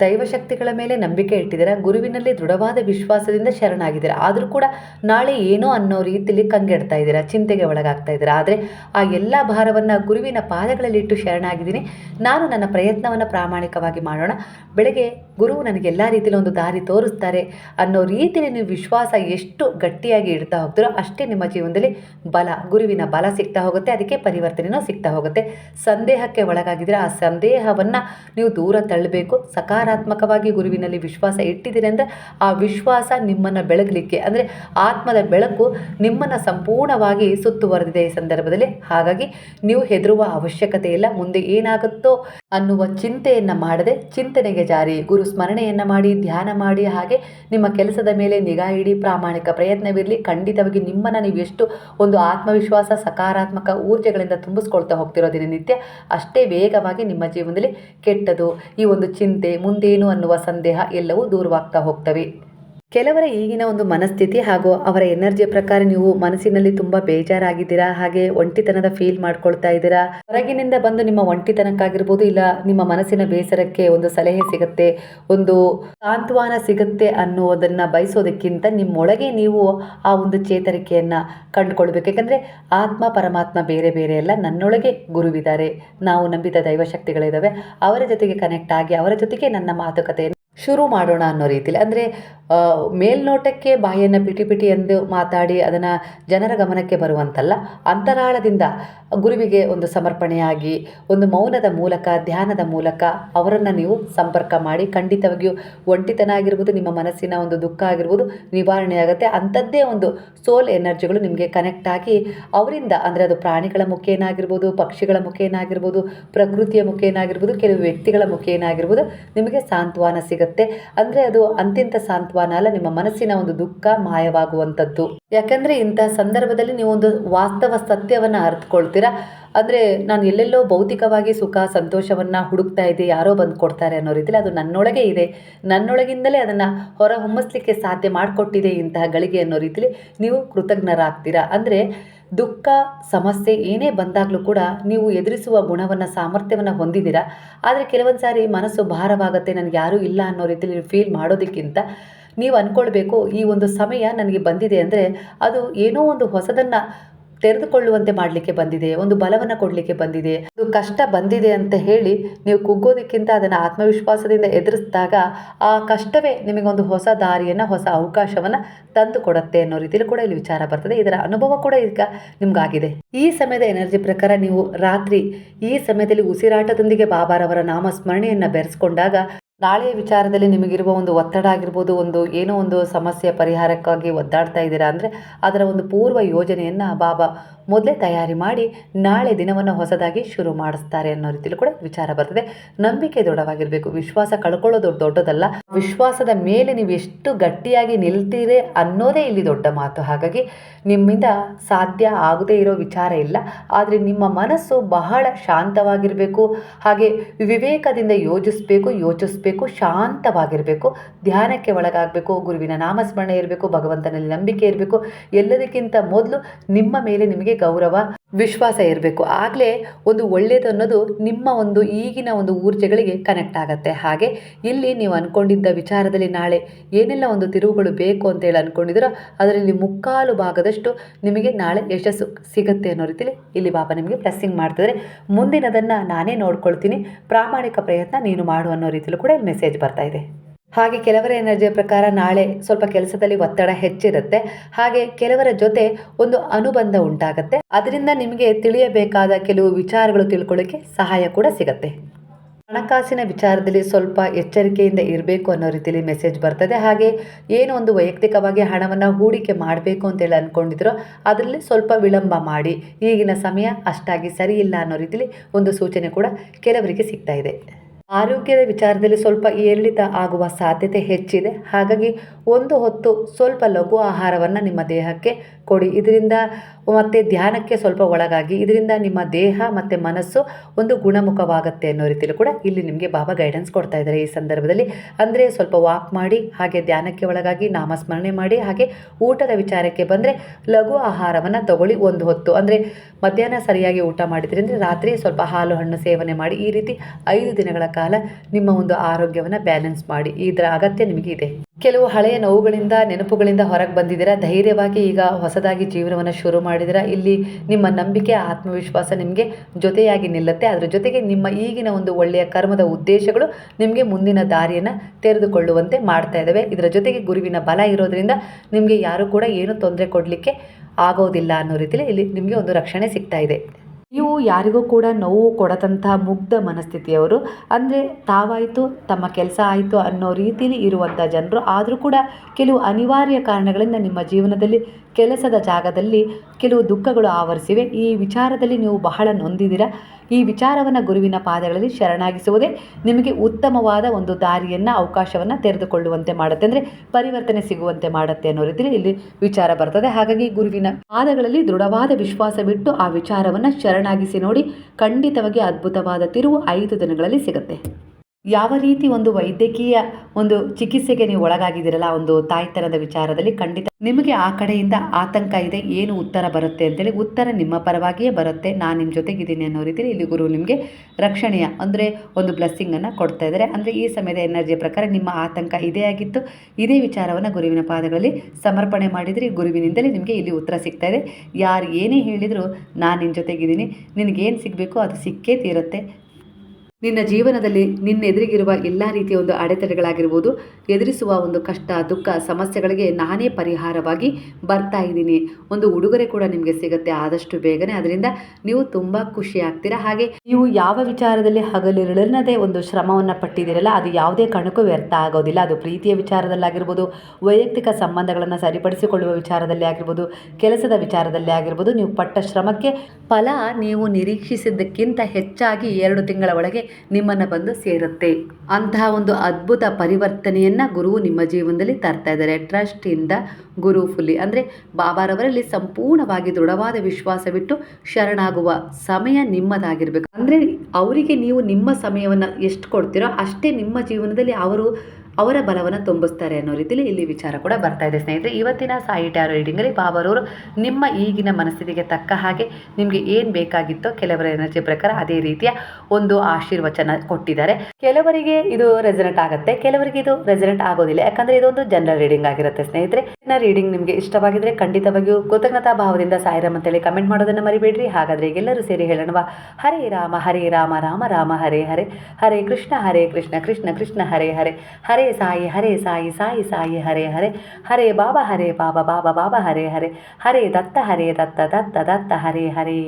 ದೈವಶಕ್ತಿಗಳ ಮೇಲೆ ನಂಬಿಕೆ ಇಟ್ಟಿದ್ದೀರಾ? ಗುರುವಿನಲ್ಲಿ ದೃಢವಾದ ವಿಶ್ವಾಸದಿಂದ ಶರಣಾಗಿದ್ದೀರ? ಆದರೂ ಕೂಡ ನಾಳೆ ಏನೋ ಅನ್ನೋ ರೀತಿಯಲ್ಲಿ ಕಂಗೆಡ್ತಾ ಇದ್ದೀರಾ? ಚಿಂತೆಗೆ ಒಳಗಾಗ್ತಾ ಇದ್ದೀರಾ? ಆದರೆ ಆ ಎಲ್ಲ ಭಾರವನ್ನು ಗುರುವಿನ ಪಾದಗಳಲ್ಲಿಟ್ಟು ಶರಣಾಗಿದ್ದೀನಿ. ನಾನು ನನ್ನ ಪ್ರಯತ್ನವನ್ನು ಪ್ರಾಮಾಣಿಕವಾಗಿ ಮಾಡೋಣ. ಬೆಳಗ್ಗೆ ಗುರು ನನಗೆ ಎಲ್ಲ ರೀತಿಯಲ್ಲಿ ಒಂದು ದಾರಿ ತೋರಿಸ್ತಾರೆ ಅನ್ನೋ ರೀತಿಯಲ್ಲಿ ನೀವು ವಿಶ್ವಾಸ ಎಷ್ಟು ಗಟ್ಟಿಯಾಗಿ ಇಡ್ತಾ ಹೋಗ್ತೀರೋ ಅಷ್ಟೇ ನಿಮ್ಮ ಜೀವನದಲ್ಲಿ ಬಲ, ಗುರುವಿನ ಬಲ ಸಿಗ್ತಾ ಹೋಗುತ್ತೆ, ಅದಕ್ಕೆ ಪರಿವರ್ತನೆಯೂ ಸಿಗ್ತಾ ಹೋಗುತ್ತೆ. ಸಂದೇಹಕ್ಕೆ ಒಳಗಾಗಿದ್ರೆ ಆ ಸಂದೇಹವನ್ನು ನೀವು ದೂರ ತಳ್ಳಬೇಕು. ಸಕಾರಾತ್ಮಕವಾಗಿ ಗುರುವಿನಲ್ಲಿ ವಿಶ್ವಾಸ ಇಟ್ಟಿದ್ದೀರಿ ಅಂದರೆ ಆ ವಿಶ್ವಾಸ ನಿಮ್ಮನ್ನು ಬೆಳಗಲಿಕ್ಕೆ, ಅಂದರೆ ಆತ್ಮದ ಬೆಳಕು ನಿಮ್ಮನ್ನು ಸಂಪೂರ್ಣವಾಗಿ ಸುತ್ತುವರೆದಿದೆ ಈ ಸಂದರ್ಭದಲ್ಲಿ. ಹಾಗಾಗಿ ನೀವು ಹೆದರುವ ಅವಶ್ಯಕತೆ ಇಲ್ಲ, ಮುಂದೆ ಏನಾಗುತ್ತೋ ಅನ್ನುವ ಚಿಂತೆಯನ್ನು ಮಾಡದೆ ಚಿಂತನೆಗೆ ಜಾರಿ. ಗುರು ಸ್ಮರಣೆಯನ್ನು ಮಾಡಿ, ಧ್ಯಾನ ಮಾಡಿ, ಹಾಗೆ ನಿಮ್ಮ ಕೆಲಸದ ಮೇಲೆ ನಿಗಾ ಇಡಿ, ಪ್ರಾಮಾಣಿಕ ಪ್ರಯತ್ನವಿರಲಿ. ಖಂಡಿತವಾಗಿ ನಿಮ್ಮನ್ನು ನೀವು ಎಷ್ಟು ಒಂದು ಆತ್ಮವಿಶ್ವಾಸ, ಸಕಾರಾತ್ಮಕ ಊರ್ಜೆಗಳಿಂದ ತುಂಬಿಸ್ಕೊಳ್ತಾ ಹೋಗ್ತಿರೋ ದಿನನಿತ್ಯ ಅಷ್ಟೇ ವೇಗವಾಗಿ ನಿಮ್ಮ ಜೀವನದಲ್ಲಿ ಕೆಟ್ಟದು, ಈ ಒಂದು ಚಿಂತೆ, ಮುಂದೇನು ಅನ್ನುವ ಸಂದೇಹ ಎಲ್ಲವೂ ದೂರವಾಗ್ತಾ ಹೋಗ್ತವೆ. ಕೆಲವರ ಈಗಿನ ಒಂದು ಮನಸ್ಥಿತಿ ಹಾಗೂ ಅವರ ಎನರ್ಜಿಯ ಪ್ರಕಾರ ನೀವು ಮನಸ್ಸಿನಲ್ಲಿ ತುಂಬಾ ಬೇಜಾರಾಗಿದ್ದೀರಾ? ಹಾಗೆ ಒಂಟಿತನದ ಫೀಲ್ ಮಾಡ್ಕೊಳ್ತಾ ಇದ್ದೀರಾ? ಹೊರಗಿನಿಂದ ಬಂದು ನಿಮ್ಮ ಒಂಟಿತನಕ್ಕಾಗಿರ್ಬೋದು, ಇಲ್ಲ ನಿಮ್ಮ ಮನಸ್ಸಿನ ಬೇಸರಕ್ಕೆ ಒಂದು ಸಲಹೆ ಸಿಗುತ್ತೆ, ಒಂದು ಸಾಂತ್ವನ ಸಿಗುತ್ತೆ ಅನ್ನೋದನ್ನು ಬಯಸೋದಕ್ಕಿಂತ ನಿಮ್ಮೊಳಗೆ ನೀವು ಆ ಒಂದು ಚೇತರಿಕೆಯನ್ನ ಕಂಡುಕೊಳ್ಬೇಕು. ಯಾಕಂದ್ರೆ ಆತ್ಮ, ಪರಮಾತ್ಮ ಬೇರೆ ಬೇರೆ ಅಲ್ಲ, ನನ್ನೊಳಗೆ ಗುರುವಿದ್ದಾರೆ. ನಾವು ನಂಬಿದ ದೈವಶಕ್ತಿಗಳಿದ್ದಾವೆ ಅವರ ಜೊತೆಗೆ ಕನೆಕ್ಟ್ ಆಗಿ, ಅವರ ಜೊತೆಗೆ ನನ್ನ ಮಾತುಕತೆಯನ್ನು ಶುರು ಮಾಡೋಣ ಅನ್ನೋ ರೀತಿಲಿ. ಅಂದರೆ ಮೇಲ್ನೋಟಕ್ಕೆ ಬಾಯನ್ನು ಪಿಟಿ ಪಿಟಿ ಎಂದು ಮಾತಾಡಿ ಅದನ್ನು ಜನರ ಗಮನಕ್ಕೆ ಬರುವಂತಲ್ಲ, ಅಂತರಾಳದಿಂದ ಗುರುವಿಗೆ ಒಂದು ಸಮರ್ಪಣೆಯಾಗಿ, ಒಂದು ಮೌನದ ಮೂಲಕ, ಧ್ಯಾನದ ಮೂಲಕ ಅವರನ್ನು ನೀವು ಸಂಪರ್ಕ ಮಾಡಿ, ಖಂಡಿತವಾಗಿಯೂ ಒಂಟಿತನ ಆಗಿರ್ಬೋದು ನಿಮ್ಮ ಮನಸ್ಸಿನ ಒಂದು ದುಃಖ ಆಗಿರ್ಬೋದು, ನಿವಾರಣೆ ಆಗುತ್ತೆ. ಅಂಥದ್ದೇ ಒಂದು ಸೋಲ್ ಎನರ್ಜಿಗಳು ನಿಮಗೆ ಕನೆಕ್ಟ್ ಆಗಿ ಅವರಿಂದ, ಅಂದರೆ ಅದು ಪ್ರಾಣಿಗಳ ಮುಖೇನ ಆಗಿರ್ಬೋದು ಪಕ್ಷಿಗಳ ಮುಖೇನ ಆಗಿರ್ಬೋದು ಪ್ರಕೃತಿಯ ಮುಖೇನ ಆಗಿರ್ಬೋದು ಕೆಲವು ವ್ಯಕ್ತಿಗಳ ಮುಖೇನ ಆಗಿರ್ಬೋದು ನಿಮಗೆ ಸಾಂತ್ವನ ಸಿಗುತ್ತೆ. ಅಂದರೆ ಅದು ಅಂತಿಂತ ಸಾಂತ್ವನ ಅಲ್ಲ, ನಿಮ್ಮ ಮನಸ್ಸಿನ ಒಂದು ದುಃಖ ಮಾಯವಾಗುವಂಥದ್ದು. ಯಾಕಂದ್ರೆ ಇಂತಹ ಸಂದರ್ಭದಲ್ಲಿ ನೀವು ಒಂದು ವಾಸ್ತವ ಸತ್ಯವನ್ನು ಅರ್ಥಕೊಳ್ತೀರಾ ಅಂದರೆ ನಾನು ಎಲ್ಲೆಲ್ಲೋ ಭೌತಿಕವಾಗಿ ಸುಖ, ಸಂತೋಷವನ್ನು ಹುಡುಕ್ತಾ ಇದ್ದೆ, ಯಾರೋ ಬಂದು ಕೊಡ್ತಾರೆ ಅನ್ನೋ ರೀತಿಯಲ್ಲಿ ಅದು ನನ್ನೊಳಗೆ ಇದೆ. ನನ್ನೊಳಗಿಂದಲೇ ಅದನ್ನು ಹೊರ ಹೊಮ್ಮಿಸ್ಲಿಕ್ಕೆ ಸಾಧ್ಯ ಮಾಡಿಕೊಟ್ಟಿದೆ ಇಂತಹ ಗಳಿಗೆ ಅನ್ನೋ ರೀತಿಲಿ ನೀವು ಕೃತಜ್ಞರಾಗ್ತೀರಾ? ಅಂದರೆ ದುಃಖ, ಸಮಸ್ಯೆ ಏನೇ ಬಂದಾಗಲೂ ಕೂಡ ನೀವು ಎದುರಿಸುವ ಗುಣವನ್ನು, ಸಾಮರ್ಥ್ಯವನ್ನು ಹೊಂದಿದ್ದೀರಾ? ಆದರೆ ಕೆಲವೊಂದು ಸಾರಿ ಮನಸ್ಸು ಭಾರವಾಗುತ್ತೆ, ನನಗೆ ಯಾರೂ ಇಲ್ಲ ಅನ್ನೋ ರೀತಿಯಲ್ಲಿ ಫೀಲ್ ಮಾಡೋದಕ್ಕಿಂತ ನೀವು ಅಂದ್ಕೊಳ್ಬೇಕು ಈ ಒಂದು ಸಮಯ ನನಗೆ ಬಂದಿದೆ ಅಂದರೆ ಅದು ಏನೋ ಒಂದು ಹೊಸದನ್ನು ತೆರೆದುಕೊಳ್ಳುವಂತೆ ಮಾಡಲಿಕ್ಕೆ ಬಂದಿದೆ, ಒಂದು ಬಲವನ್ನು ಕೊಡಲಿಕ್ಕೆ ಬಂದಿದೆ ಒಂದು ಕಷ್ಟ ಬಂದಿದೆ ಅಂತ ಹೇಳಿ ನೀವು ಕುಗ್ಗೋದಕ್ಕಿಂತ ಅದನ್ನು ಆತ್ಮವಿಶ್ವಾಸದಿಂದ ಎದುರಿಸಿದಾಗ ಆ ಕಷ್ಟವೇ ನಿಮಗೊಂದು ಹೊಸ ದಾರಿಯನ್ನು, ಹೊಸ ಅವಕಾಶವನ್ನು ತಂದು ಕೊಡುತ್ತೆ ಅನ್ನೋ ರೀತಿಯಲ್ಲಿ ಕೂಡ ಇಲ್ಲಿ ವಿಚಾರ ಬರ್ತದೆ. ಇದರ ಅನುಭವ ಕೂಡ ಈಗ ನಿಮ್ಗಾಗಿದೆ. ಈ ಸಮಯದ ಎನರ್ಜಿ ಪ್ರಕಾರ ನೀವು ರಾತ್ರಿ ಈ ಸಮಯದಲ್ಲಿ ಉಸಿರಾಟದೊಂದಿಗೆ ಬಾಬಾರವರ ನಾಮಸ್ಮರಣೆಯನ್ನು ಬೆರೆಸ್ಕೊಂಡಾಗ ನಾಳೆಯ ವಿಚಾರದಲ್ಲಿ ನಿಮಗಿರುವ ಒಂದು ಒತ್ತಡ ಆಗಿರ್ಬೋದು, ಒಂದು ಏನೋ ಒಂದು ಸಮಸ್ಯೆ ಪರಿಹಾರಕ್ಕಾಗಿ ಒದ್ದಾಡ್ತಾ ಇದ್ದೀರಾ ಅಂದರೆ ಅದರ ಒಂದು ಪೂರ್ವ ಯೋಜನೆಯನ್ನು ಬಾಬಾ ಮೊದಲೇ ತಯಾರಿ ಮಾಡಿ ನಾಳೆ ದಿನವನ್ನು ಹೊಸದಾಗಿ ಶುರು ಮಾಡಿಸ್ತಾರೆ ಅನ್ನೋ ರೀತಿಯಲ್ಲಿ ಕೂಡ ವಿಚಾರ ಬರ್ತದೆ. ನಂಬಿಕೆ ದೃಢವಾಗಿರಬೇಕು. ವಿಶ್ವಾಸ ಕಳ್ಕೊಳ್ಳೋದು ದೊಡ್ಡದಲ್ಲ. ವಿಶ್ವಾಸದ ಮೇಲೆ ನೀವು ಎಷ್ಟು ಗಟ್ಟಿಯಾಗಿ ನಿಲ್ತೀರಿ ಅನ್ನೋದೇ ಇಲ್ಲಿ ದೊಡ್ಡ ಮಾತು. ಹಾಗಾಗಿ ನಿಮ್ಮಿಂದ ಸಾಧ್ಯ ಆಗದೇ ಇರೋ ವಿಚಾರ ಇಲ್ಲ. ಆದರೆ ನಿಮ್ಮ ಮನಸ್ಸು ಬಹಳ ಶಾಂತವಾಗಿರಬೇಕು. ಹಾಗೆ ವಿವೇಕದಿಂದ ಯೋಚಿಸಬೇಕು ಯೋಚಿಸಬೇಕು. ಶಾಂತವಾಗಿರಬೇಕು, ಧ್ಯಾನಕ್ಕೆ ಒಳಗಾಗಬೇಕು, ಗುರುವಿನ ನಾಮಸ್ಮರಣೆ ಇರಬೇಕು, ಭಗವಂತನಲ್ಲಿ ನಂಬಿಕೆ ಇರಬೇಕು, ಎಲ್ಲದಕ್ಕಿಂತ ಮೊದಲು ನಿಮ್ಮ ಮೇಲೆ ನಿಮಗೆ ಗೌರವ ವಿಶ್ವಾಸ ಇರಬೇಕು. ಆಗಲೇ ಒಂದು ಒಳ್ಳೆಯದು ಅನ್ನೋದು ನಿಮ್ಮ ಒಂದು ಈಗಿನ ಒಂದು ಊರ್ಜೆಗಳಿಗೆ ಕನೆಕ್ಟ್ ಆಗುತ್ತೆ. ಹಾಗೆ ಇಲ್ಲಿ ನೀವು ಅಂದ್ಕೊಂಡಿದ್ದ ವಿಚಾರದಲ್ಲಿ ನಾಳೆ ಏನೆಲ್ಲ ಒಂದು ತಿರುವುಗಳು ಬೇಕು ಅಂತೇಳಿ ಅಂದ್ಕೊಂಡಿದ್ರೋ ಅದರಲ್ಲಿ ಮುಕ್ಕಾಲು ಭಾಗದಷ್ಟು ನಿಮಗೆ ನಾಳೆ ಯಶಸ್ಸು ಸಿಗುತ್ತೆ ಅನ್ನೋ ರೀತಿಯಲ್ಲಿ ಇಲ್ಲಿ ಬಾಬಾ ನಿಮಗೆ ಬ್ಲೆಸ್ಸಿಂಗ್ ಮಾಡ್ತಿದ್ರೆ ಮುಂದಿನದನ್ನು ನಾನೇ ನೋಡ್ಕೊಳ್ತೀನಿ. ಪ್ರಾಮಾಣಿಕ ಪ್ರಯತ್ನ ನೀನು ಮಾಡು ಅನ್ನೋ ರೀತಿಯಲ್ಲೂ ಕೂಡ ಮೆಸೇಜ್ ಬರ್ತಾ ಇದೆ. ಹಾಗೆ ಕೆಲವರ ಎನರ್ಜಿಯ ಪ್ರಕಾರ ನಾಳೆ ಸ್ವಲ್ಪ ಕೆಲಸದಲ್ಲಿ ಒತ್ತಡ ಹೆಚ್ಚಿರುತ್ತೆ. ಹಾಗೆ ಕೆಲವರ ಜೊತೆ ಒಂದು ಅನುಬಂಧ ಉಂಟಾಗತ್ತೆ. ಅದರಿಂದ ನಿಮಗೆ ತಿಳಿಯಬೇಕಾದ ಕೆಲವು ವಿಚಾರಗಳು ತಿಳ್ಕೊಳ್ಳೋಕ್ಕೆ ಸಹಾಯ ಕೂಡ ಸಿಗುತ್ತೆ. ಹಣಕಾಸಿನ ವಿಚಾರದಲ್ಲಿ ಸ್ವಲ್ಪ ಎಚ್ಚರಿಕೆಯಿಂದ ಇರಬೇಕು ಅನ್ನೋ ರೀತಿಯಲ್ಲಿ ಮೆಸೇಜ್ ಬರ್ತದೆ. ಹಾಗೆ ಏನು ಒಂದು ವೈಯಕ್ತಿಕವಾಗಿ ಹಣವನ್ನು ಹೂಡಿಕೆ ಮಾಡಬೇಕು ಅಂತೇಳಿ ಅಂದ್ಕೊಂಡಿದ್ರು ಅದರಲ್ಲಿ ಸ್ವಲ್ಪ ವಿಳಂಬ ಮಾಡಿ, ಈಗಿನ ಸಮಯ ಅಷ್ಟಾಗಿ ಸರಿ ಇಲ್ಲ ಅನ್ನೋ ರೀತಿಯಲ್ಲಿ ಒಂದು ಸೂಚನೆ ಕೂಡ ಕೆಲವರಿಗೆ ಸಿಗ್ತಾ ಇದೆ. ಆರೋಗ್ಯದ ವಿಚಾರದಲ್ಲಿ ಸ್ವಲ್ಪ ಏರಿಳಿತ ಆಗುವ ಸಾಧ್ಯತೆ ಹೆಚ್ಚಿದೆ. ಹಾಗಾಗಿ ಒಂದು ಹೊತ್ತು ಸ್ವಲ್ಪ ಲಘು ಆಹಾರವನ್ನು ನಿಮ್ಮ ದೇಹಕ್ಕೆ ಕೊಡಿ. ಇದರಿಂದ ಮತ್ತು ಧ್ಯಾನಕ್ಕೆ ಸ್ವಲ್ಪ ಒಳಗಾಗಿ, ಇದರಿಂದ ನಿಮ್ಮ ದೇಹ ಮತ್ತು ಮನಸ್ಸು ಒಂದು ಗುಣಮುಖವಾಗುತ್ತೆ ಅನ್ನೋ ರೀತಿಯಲ್ಲಿ ಕೂಡ ಇಲ್ಲಿ ನಿಮಗೆ ಬಾಬಾ ಗೈಡೆನ್ಸ್ ಕೊಡ್ತಾ ಇದ್ದಾರೆ ಈ ಸಂದರ್ಭದಲ್ಲಿ. ಅಂದರೆ ಸ್ವಲ್ಪ ವಾಕ್ ಮಾಡಿ, ಹಾಗೆ ಧ್ಯಾನಕ್ಕೆ ಒಳಗಾಗಿ ನಾಮಸ್ಮರಣೆ ಮಾಡಿ, ಹಾಗೆ ಊಟದ ವಿಚಾರಕ್ಕೆ ಬಂದರೆ ಲಘು ಆಹಾರವನ್ನು ತಗೊಳ್ಳಿ ಒಂದು ಹೊತ್ತು. ಅಂದರೆ ಮಧ್ಯಾಹ್ನ ಸರಿಯಾಗಿ ಊಟ ಮಾಡಿದ್ರಿಂದ ರಾತ್ರಿ ಸ್ವಲ್ಪ ಹಾಲು ಹಣ್ಣು ಸೇವನೆ ಮಾಡಿ, ಈ ರೀತಿ ಐದು ದಿನಗಳ ಕಾಲ ನಿಮ್ಮ ಒಂದು ಆರೋಗ್ಯವನ್ನು ಬ್ಯಾಲೆನ್ಸ್ ಮಾಡಿ. ಇದರ ಅಗತ್ಯ ನಿಮಗೆ ಇದೆ. ಕೆಲವು ಹಳೆಯ ನೋವುಗಳಿಂದ, ನೆನಪುಗಳಿಂದ ಹೊರಗೆ ಬಂದಿದ್ದೀರಾ? ಧೈರ್ಯವಾಗಿ ಈಗ ಹೊಸದಾಗಿ ಜೀವನವನ್ನು ಶುರು ಮಾಡಿದಿರಾ ಇಲ್ಲಿ ನಿಮ್ಮ ನಂಬಿಕೆ, ಆತ್ಮವಿಶ್ವಾಸ ನಿಮಗೆ ಜೊತೆಯಾಗಿ ನಿಲ್ಲುತ್ತೆ. ಅದರ ಜೊತೆಗೆ ನಿಮ್ಮ ಈಗಿನ ಒಂದು ಒಳ್ಳೆಯ ಕರ್ಮದ ಉದ್ದೇಶಗಳು ನಿಮಗೆ ಮುಂದಿನ ದಾರಿಯನ್ನು ತೆರೆದುಕೊಳ್ಳುವಂತೆ ಮಾಡ್ತಾ ಇದ್ದಾವೆ ಇದರ ಜೊತೆಗೆ ಗುರುವಿನ ಬಲ ಇರೋದ್ರಿಂದ ನಿಮಗೆ ಯಾರು ಕೂಡ ಏನು ತೊಂದರೆ ಕೊಡಲಿಕ್ಕೆ ಆಗೋದಿಲ್ಲ ಅನ್ನೋ ರೀತಿಯಲ್ಲಿ ಇಲ್ಲಿ ನಿಮಗೆ ಒಂದು ರಕ್ಷಣೆ ಸಿಗ್ತಾ ಇದೆ. ನೀವು ಯಾರಿಗೂ ಕೂಡ ನೋವು ಕೊಡದಂತಹ ಮುಗ್ಧ ಮನಸ್ಥಿತಿಯವರು. ಅಂದರೆ ತಾವಾಯಿತು, ತಮ್ಮ ಕೆಲಸ ಆಯಿತು ಅನ್ನೋ ರೀತಿಯಲ್ಲಿ ಇರುವಂಥ ಜನರು. ಆದರೂ ಕೂಡ ಕೆಲವು ಅನಿವಾರ್ಯ ಕಾರಣಗಳಿಂದ ನಿಮ್ಮ ಜೀವನದಲ್ಲಿ ಕೆಲಸದ ಜಾಗದಲ್ಲಿ ಕೆಲವು ದುಃಖಗಳು ಆವರಿಸಿವೆ. ಈ ವಿಚಾರದಲ್ಲಿ ನೀವು ಬಹಳ ನೊಂದಿದ್ದೀರಾ? ಈ ವಿಚಾರವನ್ನು ಗುರುವಿನ ಪಾದಗಳಲ್ಲಿ ಶರಣಾಗಿಸುವುದೇ ನಿಮಗೆ ಉತ್ತಮವಾದ ಒಂದು ದಾರಿಯನ್ನು, ಅವಕಾಶವನ್ನು ತೆರೆದುಕೊಳ್ಳುವಂತೆ ಮಾಡುತ್ತೆ. ಅಂದರೆ ಪರಿವರ್ತನೆ ಸಿಗುವಂತೆ ಮಾಡುತ್ತೆ ಅನ್ನೋ ರೀತಿಯಲ್ಲಿ ಇಲ್ಲಿ ವಿಚಾರ ಬರ್ತದೆ. ಹಾಗಾಗಿ ಗುರುವಿನ ಪಾದಗಳಲ್ಲಿ ದೃಢವಾದ ವಿಶ್ವಾಸವಿಟ್ಟು ಆ ವಿಚಾರವನ್ನು ಶರಣಾಗಿಸಿ ನೋಡಿ, ಖಂಡಿತವಾಗಿ ಅದ್ಭುತವಾದ ತಿರುವು ಐದು ದಿನಗಳಲ್ಲಿ ಸಿಗುತ್ತೆ. ಯಾವ ರೀತಿ ಒಂದು ವೈದ್ಯಕೀಯ ಒಂದು ಚಿಕಿತ್ಸೆಗೆ ನೀವು ಒಳಗಾಗಿದ್ದೀರಲ್ಲ ಒಂದು ತಾಯ್ತನದ ವಿಚಾರದಲ್ಲಿ ಖಂಡಿತ ನಿಮಗೆ ಆ ಕಡೆಯಿಂದ ಆತಂಕ ಇದೆ, ಏನು ಉತ್ತರ ಬರುತ್ತೆ ಅಂತೇಳಿ ಉತ್ತರ ನಿಮ್ಮ ಪರವಾಗಿಯೇ ಬರುತ್ತೆ. ನಾನು ನಿಮ್ಮ ಜೊತೆಗಿದ್ದೀನಿ ಅನ್ನೋ ರೀತಿಯಲ್ಲಿ ಇಲ್ಲಿ ಗುರು ನಿಮಗೆ ರಕ್ಷಣೆಯ ಅಂದರೆ ಒಂದು ಬ್ಲೆಸ್ಸಿಂಗನ್ನು ಕೊಡ್ತಾ ಇದ್ದಾರೆ. ಅಂದರೆ ಈ ಸಮಯದ ಎನರ್ಜಿಯ ಪ್ರಕಾರ ನಿಮ್ಮ ಆತಂಕ ಇದೇ ಆಗಿತ್ತು. ಇದೇ ವಿಚಾರವನ್ನು ಗುರುವಿನ ಪಾದಗಳಲ್ಲಿ ಸಮರ್ಪಣೆ ಮಾಡಿದರೆ. ಗುರುವಿನಿಂದಲೇ ನಿಮಗೆ ಇಲ್ಲಿ ಉತ್ತರ ಸಿಗ್ತಾ ಇದೆ. ಯಾರು ಏನೇ ಹೇಳಿದರೂ, ನಾನು ನಿಮ್ಮ ಜೊತೆಗಿದ್ದೀನಿ ನಿನಗೇನು ಸಿಗಬೇಕು? ಅದು ಸಿಕ್ಕೇ ತೀರುತ್ತೆ. ನಿನ್ನ ಜೀವನದಲ್ಲಿ ನಿನ್ನ ಎದುರಿಗಿರುವ ಎಲ್ಲ ರೀತಿಯ ಒಂದು ಅಡೆತಡೆಗಳಾಗಿರ್ಬೋದು, ಎದುರಿಸುವ ಒಂದು ಕಷ್ಟ, ದುಃಖ, ಸಮಸ್ಯೆಗಳಿಗೆ ನಾನೇ ಪರಿಹಾರವಾಗಿ ಬರ್ತಾ ಇದ್ದೀನಿ. ಒಂದು ಉಡುಗೊರೆ ಕೂಡ ನಿಮಗೆ ಸಿಗುತ್ತೆ ಆದಷ್ಟು ಬೇಗನೆ. ಅದರಿಂದ ನೀವು ತುಂಬ ಖುಷಿ ಹಾಗೆ ನೀವು ಯಾವ ವಿಚಾರದಲ್ಲಿ ಹಗಲಿರುಳನ್ನದೇ ಒಂದು ಶ್ರಮವನ್ನು ಪಟ್ಟಿದ್ದೀರಲ್ಲ, ಅದು ಯಾವುದೇ ಕಾರಣಕ್ಕೂ ವ್ಯರ್ಥ ಆಗೋದಿಲ್ಲ. ಅದು ಪ್ರೀತಿಯ ವಿಚಾರದಲ್ಲಾಗಿರ್ಬೋದು, ವೈಯಕ್ತಿಕ ಸಂಬಂಧಗಳನ್ನು ಸರಿಪಡಿಸಿಕೊಳ್ಳುವ ವಿಚಾರದಲ್ಲಿ ಆಗಿರ್ಬೋದು, ಕೆಲಸದ ವಿಚಾರದಲ್ಲಿ ಆಗಿರ್ಬೋದು, ನೀವು ಪಟ್ಟ ಶ್ರಮಕ್ಕೆ ಫಲ ನೀವು ನಿರೀಕ್ಷಿಸಿದ್ದಕ್ಕಿಂತ ಹೆಚ್ಚಾಗಿ ಎರಡು ತಿಂಗಳ ಒಳಗೆ ನಿಮ್ಮನ್ನು ಬಂದು ಸೇರುತ್ತೆ. ಅಂತಹ ಒಂದು ಅದ್ಭುತ ಪರಿವರ್ತನೆಯನ್ನು ಗುರುವು ನಿಮ್ಮ ಜೀವನದಲ್ಲಿ ತರ್ತಾ ಇದ್ದಾರೆ. ಟ್ರಸ್ಟಿಂದ ಗುರು ಫುಲ್ಲಿ. ಅಂದರೆ ಬಾಬಾರವರಲ್ಲಿ ಸಂಪೂರ್ಣವಾಗಿ ದೃಢವಾದ ವಿಶ್ವಾಸವಿಟ್ಟು ಶರಣಾಗುವ ಸಮಯ ನಿಮ್ಮದಾಗಿರಬೇಕು. ಅಂದರೆ ಅವರಿಗೆ ನೀವು ನಿಮ್ಮ ಸಮಯವನ್ನು ಎಷ್ಟು ಕೊಡ್ತೀರೋ ಅಷ್ಟೇ ನಿಮ್ಮ ಜೀವನದಲ್ಲಿ ಅವರು ಅವರ ಬಲವನ್ನು ತುಂಬಿಸ್ತಾರೆ ಅನ್ನೋ ರೀತಿಯಲ್ಲಿ ಇಲ್ಲಿ ವಿಚಾರ ಕೂಡ ಬರ್ತಾ ಇದೆ. ಸ್ನೇಹಿತರೆ, ಇವತ್ತಿನ ಸಾಯಿ ಟ್ಯಾರೋ ರೀಡಿಂಗಲ್ಲಿ ಬಾಬರವರು ನಿಮ್ಮ ಈಗಿನ ಮನಸ್ಥಿತಿಗೆ ತಕ್ಕ ಹಾಗೆ ನಿಮಗೆ ಏನು ಬೇಕಾಗಿತ್ತೋ ಕೆಲವರ ಎನರ್ಜಿ ಪ್ರಕಾರ ಅದೇ ರೀತಿಯ ಒಂದು ಆಶೀರ್ವಚನ ಕೊಟ್ಟಿದ್ದಾರೆ. ಕೆಲವರಿಗೆ ಇದು ರೆಸನೆಂಟ್ ಆಗುತ್ತೆ, ಕೆಲವರಿಗೆ ಇದು ರೆಸಿಡೆಂಟ್ ಆಗೋದಿಲ್ಲ. ಯಾಕಂದರೆ ಇದೊಂದು ಜನರಲ್ ರೀಡಿಂಗ್ ಆಗಿರುತ್ತೆ ಸ್ನೇಹಿತರೆ. ರೀಡಿಂಗ್ ನಿಮಗೆ ಇಷ್ಟವಾಗಿದ್ರೆ ಖಂಡಿತವಾಗಿಯೂ ಕೃತಜ್ಞತಾ ಭಾವದಿಂದ ಸಾಯಿರಾಮ್ ಅಂತೇಳಿ ಕಮೆಂಟ್ ಮಾಡೋದನ್ನು ಮರಿಬೇಡ್ರಿ. ಹಾಗಾದರೆ ಎಲ್ಲರೂ ಸೇರಿ ಹೇಳೋಣವಾ? ಹರೇ ರಾಮ ಹರೇ ರಾಮ ರಾಮ ರಾಮ, ಹರೇ ಹರೇ. ಹರೇ ಕೃಷ್ಣ ಹರೇ ಕೃಷ್ಣ ಕೃಷ್ಣ ಕೃಷ್ಣ, ಹರೇ ಹರೇ. ಹರೇ ಸಾಯಿ ಹರೇ ಸಾಯಿ ಸಾಯಿ ಸಾಯಿ ಹರೇ ಹರೇ ಹರೇ ಬಾಬಾ ಹರೇ ಬಾಬಾ ಬಾಬಾ ಬಾಬಾ ಹರೇ ಹರೇ ಹರೇ ದತ್ತ ಹರೇ ದತ್ತ ದತ್ತ ದತ್ತ ಹರೇ ಹರೇ